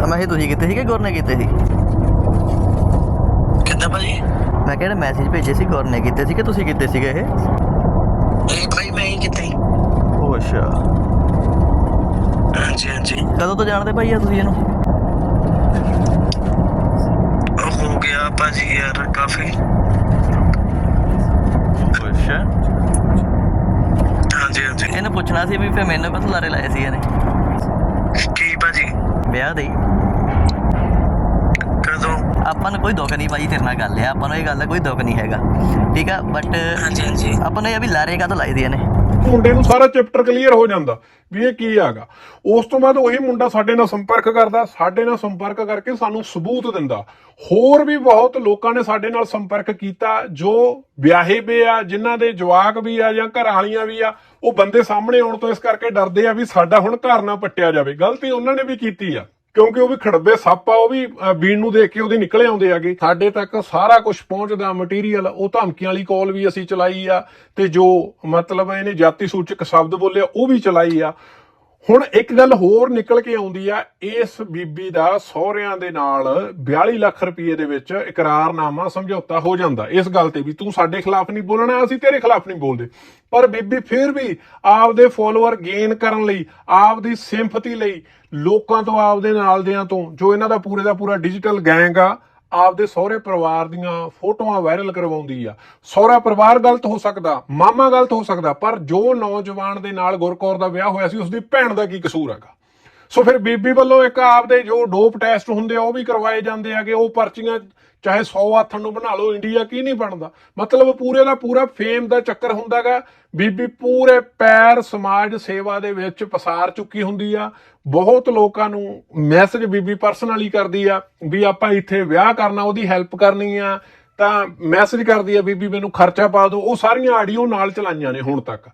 ਮੈਂ ਇਹ ਤੁਸੀਂ ਕੀਤੇ ਸੀਗੇ? ਗੌਰ ਨੇ ਕੀਤੇ ਸੀ? ਕਿੱਦਾਂ ਭਾਜੀ? ਮੈਂ ਕਿਹੜੇ ਮੈਸੇਜ ਭੇਜੇ ਸੀ ਗੌਰ ਨੇ ਕੀਤੇ ਸੀ ਕਿ ਤੁਸੀਂ ਕੀਤੇ ਸੀਗੇ ਇਹ? ਇਹ ਭਾਈ ਮੈਂ ਹੀ ਕਿਤੇ ਉਹ ਅੱਛਾ। ਹਾਂਜੀ ਹਾਂਜੀ। ਕਦੋਂ ਤੋਂ ਜਾਣਦੇ ਭਾਈ ਆ ਤੁਸੀਂ ਇਹਨੂੰ? ਹੋ ਗਿਆ ਭਾਜੀ ਯਾਰ ਕਾਫੀ। ਅੱਛਾ। ਹਾਂਜੀ ਹਾਂਜੀ। ਇਹਨੂੰ ਪੁੱਛਣਾ ਸੀ ਵੀ ਫਿਰ ਮੈਨੂੰ ਕਦੋਂ ਲਾਰੇ ਲਾਏ ਸੀ ਇਹਨੇ? ਕੀ ਭਾਜੀ? ਵਿਆਹ ਦੇ ਹੀ। ਆਪਾਂ ਨੂੰ ਕੋਈ ਦੁੱਖ ਨਹੀਂ ਭਾਈ ਤੇਰੇ ਨਾਲ ਗੱਲ ਆ ਆਪਾਂ ਨੂੰ ਇਹ ਗੱਲ ਦਾ ਕੋਈ ਦੁੱਖ ਨਹੀਂ ਹੈਗਾ। ਠੀਕ ਆ? ਬਟ ਹਾਂਜੀ ਹਾਂਜੀ। ਆਪਾਂ ਨੂੰ ਇਹ ਵੀ ਲਾਰੇ ਕਦੋਂ ਲਾਏ ਸੀ ਇਹਨੇ? ਮੁੰਡੇ ਨੂੰ ਸਾਰਾ ਚੈਪਟਰ ਕਲੀਅਰ ਹੋ ਜਾਂਦਾ ਵੀ ਇਹ ਕੀ ਹੈਗਾ। ਉਸ ਤੋਂ ਬਾਅਦ ਉਹੀ ਮੁੰਡਾ ਸਾਡੇ ਨਾਲ ਸੰਪਰਕ ਕਰਦਾ ਸਾਡੇ ਨਾਲ ਸੰਪਰਕ ਕਰਕੇ ਸਾਨੂੰ ਸਬੂਤ ਦਿੰਦਾ। ਹੋਰ ਵੀ ਬਹੁਤ ਲੋਕਾਂ ਨੇ ਸਾਡੇ ਨਾਲ ਸੰਪਰਕ ਕੀਤਾ ਜੋ ਵਿਆਹੇ ਵੇ ਆ ਜਿਨ੍ਹਾਂ ਦੇ ਜਵਾਕ ਵੀ ਆ ਜਾਂ ਘਰ ਵਾਲੀਆਂ ਵੀ ਆ ਉਹ ਬੰਦੇ ਸਾਹਮਣੇ ਆਉਣ ਤੋਂ ਇਸ ਕਰਕੇ ਡਰਦੇ ਆ ਵੀ ਸਾਡਾ ਹੁਣ ਘਰ ਨਾ ਪੱਟਿਆ ਜਾਵੇ। ਗਲਤੀ ਉਹਨਾਂ ਨੇ ਵੀ ਕੀਤੀ ਆ। ਕਿਉਂਕਿ ਉਹ ਵੀ ਖੜੱਬੇ ਸੱਪ ਆ ਉਹ ਵੀ ਅ, ਬੀਨ ਨੂੰ ਦੇਖ ਕੇ ਉਹਦੇ ਨਿਕਲੇ ਆਉਂਦੇ ਆਗੇ ਸਾਡੇ ਤੱਕ ਸਾਰਾ ਕੁਝ ਪਹੁੰਚਦਾ ਮਟੀਰੀਅਲ ਉਹ ਧਮਕੀਆਂ ਵਾਲੀ ਕਾਲ ਵੀ ਅਸੀਂ ਚਲਾਈ ਆ ਤੇ ਜੋ ਮਤਲਬ ਇਹਨੇ ਜਾਤੀ ਸੂਚਕ ਸ਼ਬਦ ਬੋਲਿਆ ਉਹ ਵੀ ਚਲਾਈ ਆ। ਹੁਣ ਇੱਕ ਗੱਲ ਹੋਰ ਨਿਕਲ ਕੇ ਆਉਂਦੀ ਆ, ਇਸ ਬੀਬੀ ਦਾ ਸਹੁਰਿਆਂ ਦੇ ਨਾਲ 42 ਲੱਖ ਰੁਪਏ ਦੇ ਵਿੱਚ ਇਕਰਾਰਨਾਮਾ ਸਮਝੌਤਾ ਹੋ ਜਾਂਦਾ। ਇਸ ਗੱਲ ਤੇ ਵੀ ਤੂੰ ਸਾਡੇ ਖਿਲਾਫ ਨਹੀਂ ਬੋਲਣਾ, ਅਸੀਂ ਤੇਰੇ ਖਿਲਾਫ ਨਹੀਂ ਬੋਲਦੇ। ਪਰ ਬੀਬੀ ਫਿਰ ਵੀ ਆਪਦੇ ਫੋਲੋਅਰ ਗੇਨ ਕਰਨ ਲਈ, ਆਪਦੀ ਸਿੰਪਥੀ ਲਈ, ਲੋਕਾਂ ਤੋਂ, ਆਪਦੇ ਨਾਲ ਦਿਆਂ ਤੋਂ, ਜੋ ਇਹਨਾਂ ਦਾ ਪੂਰੇ ਦਾ ਪੂਰਾ ਡਿਜੀਟਲ ਗੈਂਗ ਆ ਆਪਦੇ ਸਹੁਰੇ ਪਰਿਵਾਰ ਦੀਆਂ ਫੋਟੋਆਂ ਵਾਇਰਲ ਕਰਵਾਉਂਦੀ ਆ। ਸਹੁਰਾ ਪਰਿਵਾਰ ਗਲਤ ਹੋ ਸਕਦਾ, ਮਾਮਾ ਗਲਤ ਹੋ ਸਕਦਾ, ਪਰ ਜੋ ਨੌਜਵਾਨ ਦੇ ਨਾਲ ਗੁਰਕੌਰ ਦਾ ਵਿਆਹ ਹੋਇਆ ਸੀ ਉਸ ਦੀ ਭੈਣ ਦਾ ਕੀ ਕਸੂਰ ਹੈਗਾ? ਸੋ ਫਿਰ ਬੀਬੀ ਵੱਲੋਂ ਇੱਕ ਆਪਦੇ ਜੋ ਡੋਪ ਟੈਸਟ ਹੁੰਦੇ ਆ, ਉਹ ਵੀ ਕਰਵਾਏ ਜਾਂਦੇ ਆ ਕਿ ਉਹ ਪਰਚੀਆਂ ਚਾਹੇ 100 ਆਥਣ ਨੂੰ ਬਣਾ ਲਓ, ਇੰਡੀਆ ਕੀ ਨਹੀਂ ਬਣਦਾ? ਮਤਲਬ ਪੂਰੇ ਦਾ ਪੂਰਾ ਫੇਮ ਦਾ ਚੱਕਰ ਹੁੰਦਾਗਾ ਬੀਬੀ, ਪੂਰੇ ਪੈਰ ਸਮਾਜ ਸੇਵਾ ਦੇ ਵਿੱਚ ਪਸਾਰ ਚੁੱਕੀ ਹੁੰਦੀ ਆ। ਬਹੁਤ ਲੋਕਾਂ ਨੂੰ ਮੈਸੇਜ ਬੀਬੀ ਪਰਸਨਲੀ ਕਰਦੀ ਆ ਵੀ ਆਪਾਂ ਇੱਥੇ ਵਿਆਹ ਕਰਨਾ, ਉਹਦੀ ਹੈਲਪ ਕਰਨੀ ਆ। ਤਾਂ ਮੈਸੇਜ ਕਰਦੀ ਆ, ਬੀਬੀ, ਮੈਨੂੰ ਖਰਚਾ ਪਾ ਦਿਓ। ਉਹ ਸਾਰੀਆਂ ਆਡੀਓ ਨਾਲ ਚਲਾਈਆਂ ਨੇ ਹੁਣ ਤੱਕ।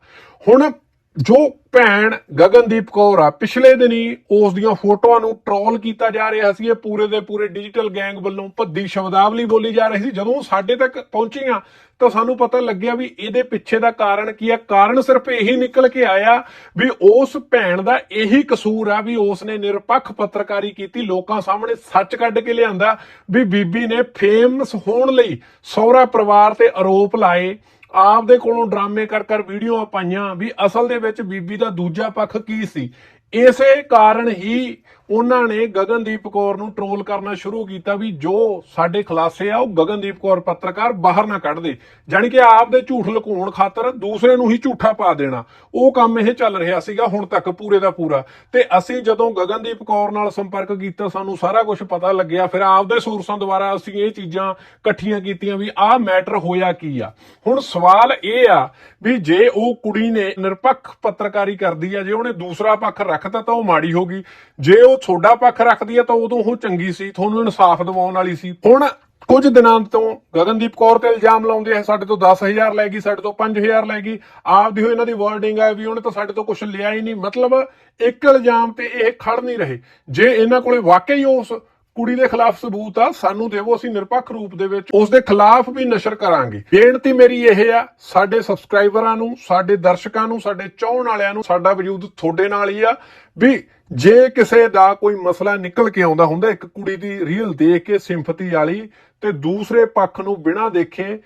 ਹੁਣ ਜੋ ਭੈਣ ਗਗਨਦੀਪ ਕੌਰ ਆ, ਪਿਛਲੇ ਦਿਨੀ ਉਸ ਦੀਆਂ ਫੋਟੋਆਂ ਨੂੰ ਟਰੋਲ ਕੀਤਾ ਜਾ ਰਿਹਾ ਸੀ, ਇਹ ਪੂਰੇ ਦੇ ਪੂਰੇ ਡਿਜੀਟਲ ਗੈਂਗ ਵੱਲੋਂ ਭੱਦੀ ਸ਼ਬਦਾਵਲੀ ਬੋਲੀ ਜਾ ਰਹੀ ਸੀ। ਜਦੋਂ ਸਾਡੇ ਤੱਕ ਪਹੁੰਚੀਆਂ, ਤਾਂ ਸਾਨੂੰ ਪਤਾ ਲੱਗਿਆ ਵੀ ਇਹਦੇ ਪਿੱਛੇ ਦਾ ਕਾਰਨ ਕੀ ਆ। ਕਾਰਨ ਸਿਰਫ ਇਹੀ ਨਿਕਲ ਕੇ ਆਇਆ ਵੀ ਉਸ ਭੈਣ ਦਾ ਇਹੀ ਕਸੂਰ ਆ ਵੀ ਉਸ ਨੇ ਨਿਰਪੱਖ ਪੱਤਰਕਾਰੀ ਕੀਤੀ, ਲੋਕਾਂ ਸਾਹਮਣੇ ਸੱਚ ਕੱਢ ਕੇ ਲਿਆਂਦਾ, ਵੀ ਬੀਬੀ ਨੇ ਫੇਮਸ ਹੋਣ ਲਈ ਸਹੁਰਾ ਪਰਿਵਾਰ ਤੇ ਆਰੋਪ ਲਾਏ। ਆਪਦੇ ਕੋਲੋਂ ਡਰਾਮੇ ਕਰ ਕਰ ਵੀਡੀਓਆਂ ਪਾਈਆਂ ਵੀ ਅਸਲ ਦੇ ਵਿੱਚ ਬੀਬੀ ਦਾ ਦੂਜਾ ਪੱਖ ਕੀ ਸੀ? ਇਸੇ ਕਾਰਨ ਹੀ ਉਹਨਾਂ ਨੇ ਗਗਨਦੀਪ ਕੌਰ ਨੂੰ ਟ੍ਰੋਲ ਕਰਨਾ ਸ਼ੁਰੂ ਕੀਤਾ ਵੀ ਜੋ ਸਾਡੇ ਖਲਾਸੇ ਆ, ਉਹ ਗਗਨਦੀਪ ਕੌਰ ਪੱਤਰਕਾਰ ਬਾਹਰ ਨਾ ਕੱਢ ਦੇ। ਜਾਣੀ ਕਿ ਆਪ ਦੇ ਝੂਠ ਲੁਕਾਉਣ ਖਾਤਰ ਦੂਸਰੇ ਨੂੰ ਹੀ ਝੂਠਾ ਪਾ ਦੇਣਾ। ਉਹ ਕੰਮ ਇਹ ਚੱਲ ਰਿਹਾ ਸੀਗਾ, ਹੁਣ ਤੱਕ ਪੂਰੇ ਦਾ ਪੂਰਾ। ਤੇ ਅਸੀਂ ਜਦੋਂ ਗਗਨਦੀਪ ਕੌਰ ਨਾਲ ਸੰਪਰਕ ਕੀਤਾ, ਸਾਨੂੰ ਸਾਰਾ ਕੁਝ ਪਤਾ ਲੱਗਿਆ। ਫਿਰ ਆਪਦੇ ਸੋਰਸਾਂ ਦੁਆਰਾ ਅਸੀਂ ਇਹ ਚੀਜ਼ਾਂ ਇਕੱਠੀਆਂ ਕੀਤੀਆਂ ਵੀ ਆਹ ਮੈਟਰ ਹੋਇਆ ਕੀ ਆ। ਹੁਣ ਸਵਾਲ ਇਹ ਆ ਵੀ ਜੇ ਉਹ ਕੁੜੀ ਨੇ ਨਿਰਪੱਖ ਪੱਤਰਕਾਰੀ ਕਰਦੀ ਆ, ਜੇ ਉਹਨੇ ਦੂਸਰਾ ਪੱਖ ਰੱਖਤਾ ਤਾਂ ਉਹ ਮਾੜੀ ਹੋ ਗਈ। ਜੇ ਉਹ ਤੁਹਾਡਾ ਪੱਖ ਰੱਖਦੀ ਹੈ ਤਾਂ ਉਦੋਂ ਉਹ ਚੰਗੀ ਸੀ, ਤੁਹਾਨੂੰ ਇਨਸਾਫ ਦਿਵਾਉਣ ਵਾਲੀ ਸੀ। ਹੁਣ ਕੁਝ ਦਿਨਾਂ ਤੋਂ ਗਗਨਦੀਪ ਕੌਰ ਤੇ ਇਲਜ਼ਾਮ ਲਾਉਂਦੇ ਆ ਸਾਡੇ ਤੋਂ 10000 ਲੈ ਗਈ, ਸਾਡੇ ਤੋਂ 5000 ਲੈ ਗਈ। ਆਪਦੀ ਹੋਈ ਇਹਨਾਂ ਦੀ ਵਰਡਿੰਗ ਆ ਵੀ ਉਹਨੇ ਤਾਂ ਸਾਡੇ ਤੋਂ ਕੁਝ ਲਿਆ ਹੀ ਨਹੀਂ। ਮਤਲਬ ਇੱਕ ਇਲਜ਼ਾਮ ਤੇ ਇਹ ਖੜ ਨਹੀਂ ਰਹੇ। ਜੇ ਇਹਨਾਂ ਕੋਲੇ ਵਾਕਈ ਉਸ ਕੁੜੀ ਦੇ ਖਿਲਾਫ ਸਬੂਤ ਆ, ਸਾਨੂੰ ਦੇਵੋ ਅਸੀਂ ਨਿਰਪੱਖ ਰੂਪ ਦੇ ਵਿੱਚ, ਉਸ ਦੇ ਖਿਲਾਫ ਵੀ ਨਸ਼ਰ ਕਰਾਂਗੇ। ਬੇਨਤੀ ਮੇਰੀ ਇਹ ਆ, ਸਾਡੇ ਸਬਸਕ੍ਰਾਈਬਰਾਂ ਨੂੰ, ਸਾਡੇ ਦਰਸ਼ਕਾਂ ਨੂੰ, ਸਾਡੇ ਚਾਹਣ ਵਾਲਿਆਂ ਨੂੰ, ਸਾਡਾ ਵਜੂਦ ਤੁਹਾਡੇ ਨਾਲ ਹੀ ਆ। ਵੀ ਜੇ ਕਿਸੇ ਦਾ ਕੋਈ ਮਸਲਾ ਨਿਕਲ ਕੇ ਆਉਂਦਾ ਹੁੰਦਾ, ਇੱਕ ਕੁੜੀ ਦੀ ਰੀਲ ਦੇਖ ਕੇ ਸਿੰਪਥੀ ਵਾਲੀ ਤੇ ਦੂਸਰੇ ਪੱਖ ਨੂੰ ਬਿਨਾਂ ਦੇਖੇ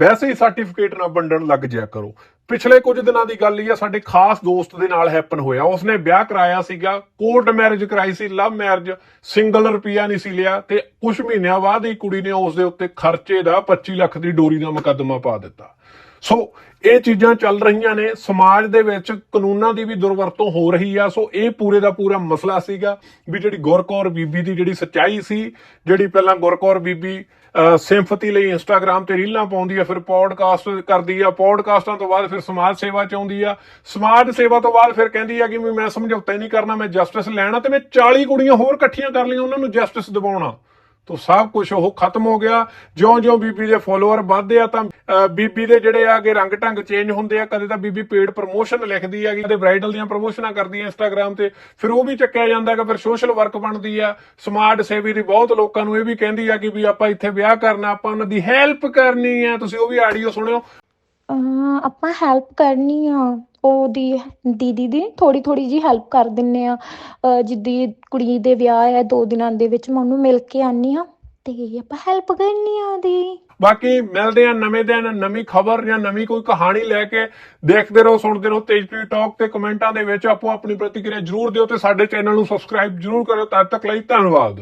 ਵੈਸੇ ਹੀ ਸਰਟੀਫਿਕੇਟ ਨਾ ਵੰਡਣ ਲੱਗ ਜਿਆ ਕਰੋ। ਪਿਛਲੇ ਕੁਝ ਦਿਨਾਂ ਦੀ ਗੱਲ ਹੀ ਆ, ਸਾਡੇ ਖਾਸ ਦੋਸਤ ਦੇ ਨਾਲ ਹੈਪਨ ਹੋਇਆ। ਉਸਨੇ ਵਿਆਹ ਕਰਾਇਆ ਸੀਗਾ ਕੋਰਟ ਮੈਰਿਜ ਕਰਾਈ ਸੀ ਲਵ ਮੈਰਿਜ ਸਿੰਗਲ ਰੁਪਿਆ ਨਹੀਂ ਸੀ ਲਿਆ ਤੇ ਕੁਝ ਮਹੀਨਿਆਂ ਬਾਅਦ ਹੀ ਕੁੜੀ ਨੇ ਉਸ ਦੇ ਉੱਤੇ ਖਰਚੇ ਦਾ 25 ਲੱਖ ਦੀ ਡੋਰੀ ਦਾ ਮੁਕੱਦਮਾ ਪਾ ਦਿੱਤਾ। ਸੋ ਇਹ ਚੀਜ਼ਾਂ ਚੱਲ ਰਹੀਆਂ ਨੇ। ਸਮਾਜ ਦੇ ਵਿੱਚ ਕਾਨੂੰਨਾਂ ਦੀ ਵੀ ਦੁਰਵਰਤੋਂ ਹੋ ਰਹੀ ਆ। ਸੋ ਇਹ ਪੂਰੇ ਦਾ ਪੂਰਾ ਮਸਲਾ ਸੀਗਾ ਵੀ ਜਿਹੜੀ ਗੁਰਕੌਰ ਬੀਬੀ ਦੀ ਜਿਹੜੀ ਸੱਚਾਈ ਸੀ, ਜਿਹੜੀ ਪਹਿਲਾਂ ਗੁਰਕੌਰ ਬੀਬੀ ਸਿੰਫਤੀ ਲਈ ਇੰਸਟਾਗ੍ਰam ਤੇ ਰੀਲਾਂ ਪਾਉਂਦੀ ਆ, ਫਿਰ ਪੌਡਕਾਸਟ ਕਰਦੀ ਆ। ਪੌਡਕਾਸਟਾਂ ਤੋਂ ਬਾਅਦ ਫਿਰ ਸਮਾਜ ਸੇਵਾ ਚ ਆਉਂਦੀ ਆ। ਸਮਾਜ ਸੇਵਾ ਤੋਂ ਬਾਅਦ ਫਿਰ ਕਹਿੰਦੀ ਆ ਕਿ ਵੀ ਮੈਂ ਸਮਝੌਤਾ ਹੀ ਨਹੀਂ ਕਰਨਾ, ਮੈਂ ਜਸਟਿਸ ਲੈਣਾ ਤੇ ਮੈਂ 40 ਕੁੜੀਆਂ ਹੋਰ ਇਕੱਠੀਆਂ ਕਰ ਲਈਆਂ, ਉਹਨਾਂ ਨੂੰ ਜਸਟਿਸ ਦਿਵਾਉਣਾ। ਤੋ ਸਭ ਕੁਝ ਉਹ ਖਤਮ ਹੋ ਗਿਆ। ਜਿਉਂ-ਜਿਉਂ ਬੀਬੀ ਦੇ ਫੋਲੋਅਰ ਵੱਧਦੇ ਆ ਤਾਂ ਬੀਬੀ ਦੇ ਜਿਹੜੇ ਆਗੇ ਰੰਗ ਢੰਗ ਚੇਂਜ ਹੁੰਦੇ ਆ, ਕਦੇ ਤਾਂ ਬੀਬੀ ਪੇਡ ਪ੍ਰਮੋਸ਼ਨ ਲਿਖਦੀ ਹੈਗੀ ਕਦੇ ਬ੍ਰਾਈਡਲ ਦੀਆਂ ਪ੍ਰਮੋਸ਼ਨਾਂ ਕਰਦੀ ਆ ਇੰਸਟਾਗ੍ਰam ਤੇ, ਫਿਰ ਉਹ ਵੀ ਚੱਕਿਆ ਜਾਂਦਾ ਕਿ ਫਿਰ ਸੋਸ਼ਲ ਵਰਕ ਬਣਦੀ ਆ। ਸਮਾਜ ਸੇਵੀ ਦੀ ਬਹੁਤ ਲੋਕਾਂ ਨੂੰ ਇਹ ਵੀ ਕਹਿੰਦੀ ਆ ਕਿ ਵੀ ਆਪਾਂ ਇੱਥੇ ਵਿਆਹ ਕਰਨਾ, ਆਪਾਂ ਉਹਨਾਂ ਦੀ ਹੈਲਪ ਕਰਨੀ ਆ। ਤੁਸੀਂ ਉਹ ਵੀ ਆਡੀਓ ਸੁਣਿਓ। ਆਪਾਂ ਹੈਲਪ ਕਰਨੀ ਆ, ਉਹਦੀ ਦੀਦੀ ਦੀ ਥੋੜੀ ਥੋੜੀ ਜਿਹੀ ਹੈਲਪ ਕਰ ਦਿੰਦੇ ਆ। ਅਹ ਜਿੱਦੀ ਕੁੜੀ ਦੇ ਵਿਆਹ ਹੈ, ਦੋ ਦਿਨਾਂ ਦੇ ਵਿੱਚ ਮੈਂ ਉਹਨੂੰ ਮਿਲ ਕੇ ਆਨੀ ਆ ਤੇ ਆਪਾਂ ਹੈਲਪ ਕਰਨੀ ਆ ਉਹਦੀ। ਬਾਕੀ ਮਿਲਦੇ ਆ ਨਵੇਂ ਦਿਨ, ਨਵੀਂ ਖਬਰ ਜਾਂ ਨਵੀਂ ਕੋਈ ਕਹਾਣੀ ਲੈ ਕੇ ਦੇਖਦੇ ਰਹੋ, ਸੁਣਦੇ ਰਹੋ ਤੇਜਪ੍ਰੀਤ ਟਾਕ ਤੇ ਕਮੈਂਟਾਂ ਦੇ ਵਿੱਚ ਆਪੋ ਆਪਣੀ ਪ੍ਰਤੀਕਿਰਿਆ ਜਰੂਰ ਦਿਓ ਤੇ ਸਾਡੇ ਚੈਨਲ ਨੂੰ ਸਬਸਕ੍ਰਾਈਬ ਜਰੂਰ ਕਰਿਓ ਤਦ ਤੱਕ ਲਈ ਧੰਨਵਾਦ।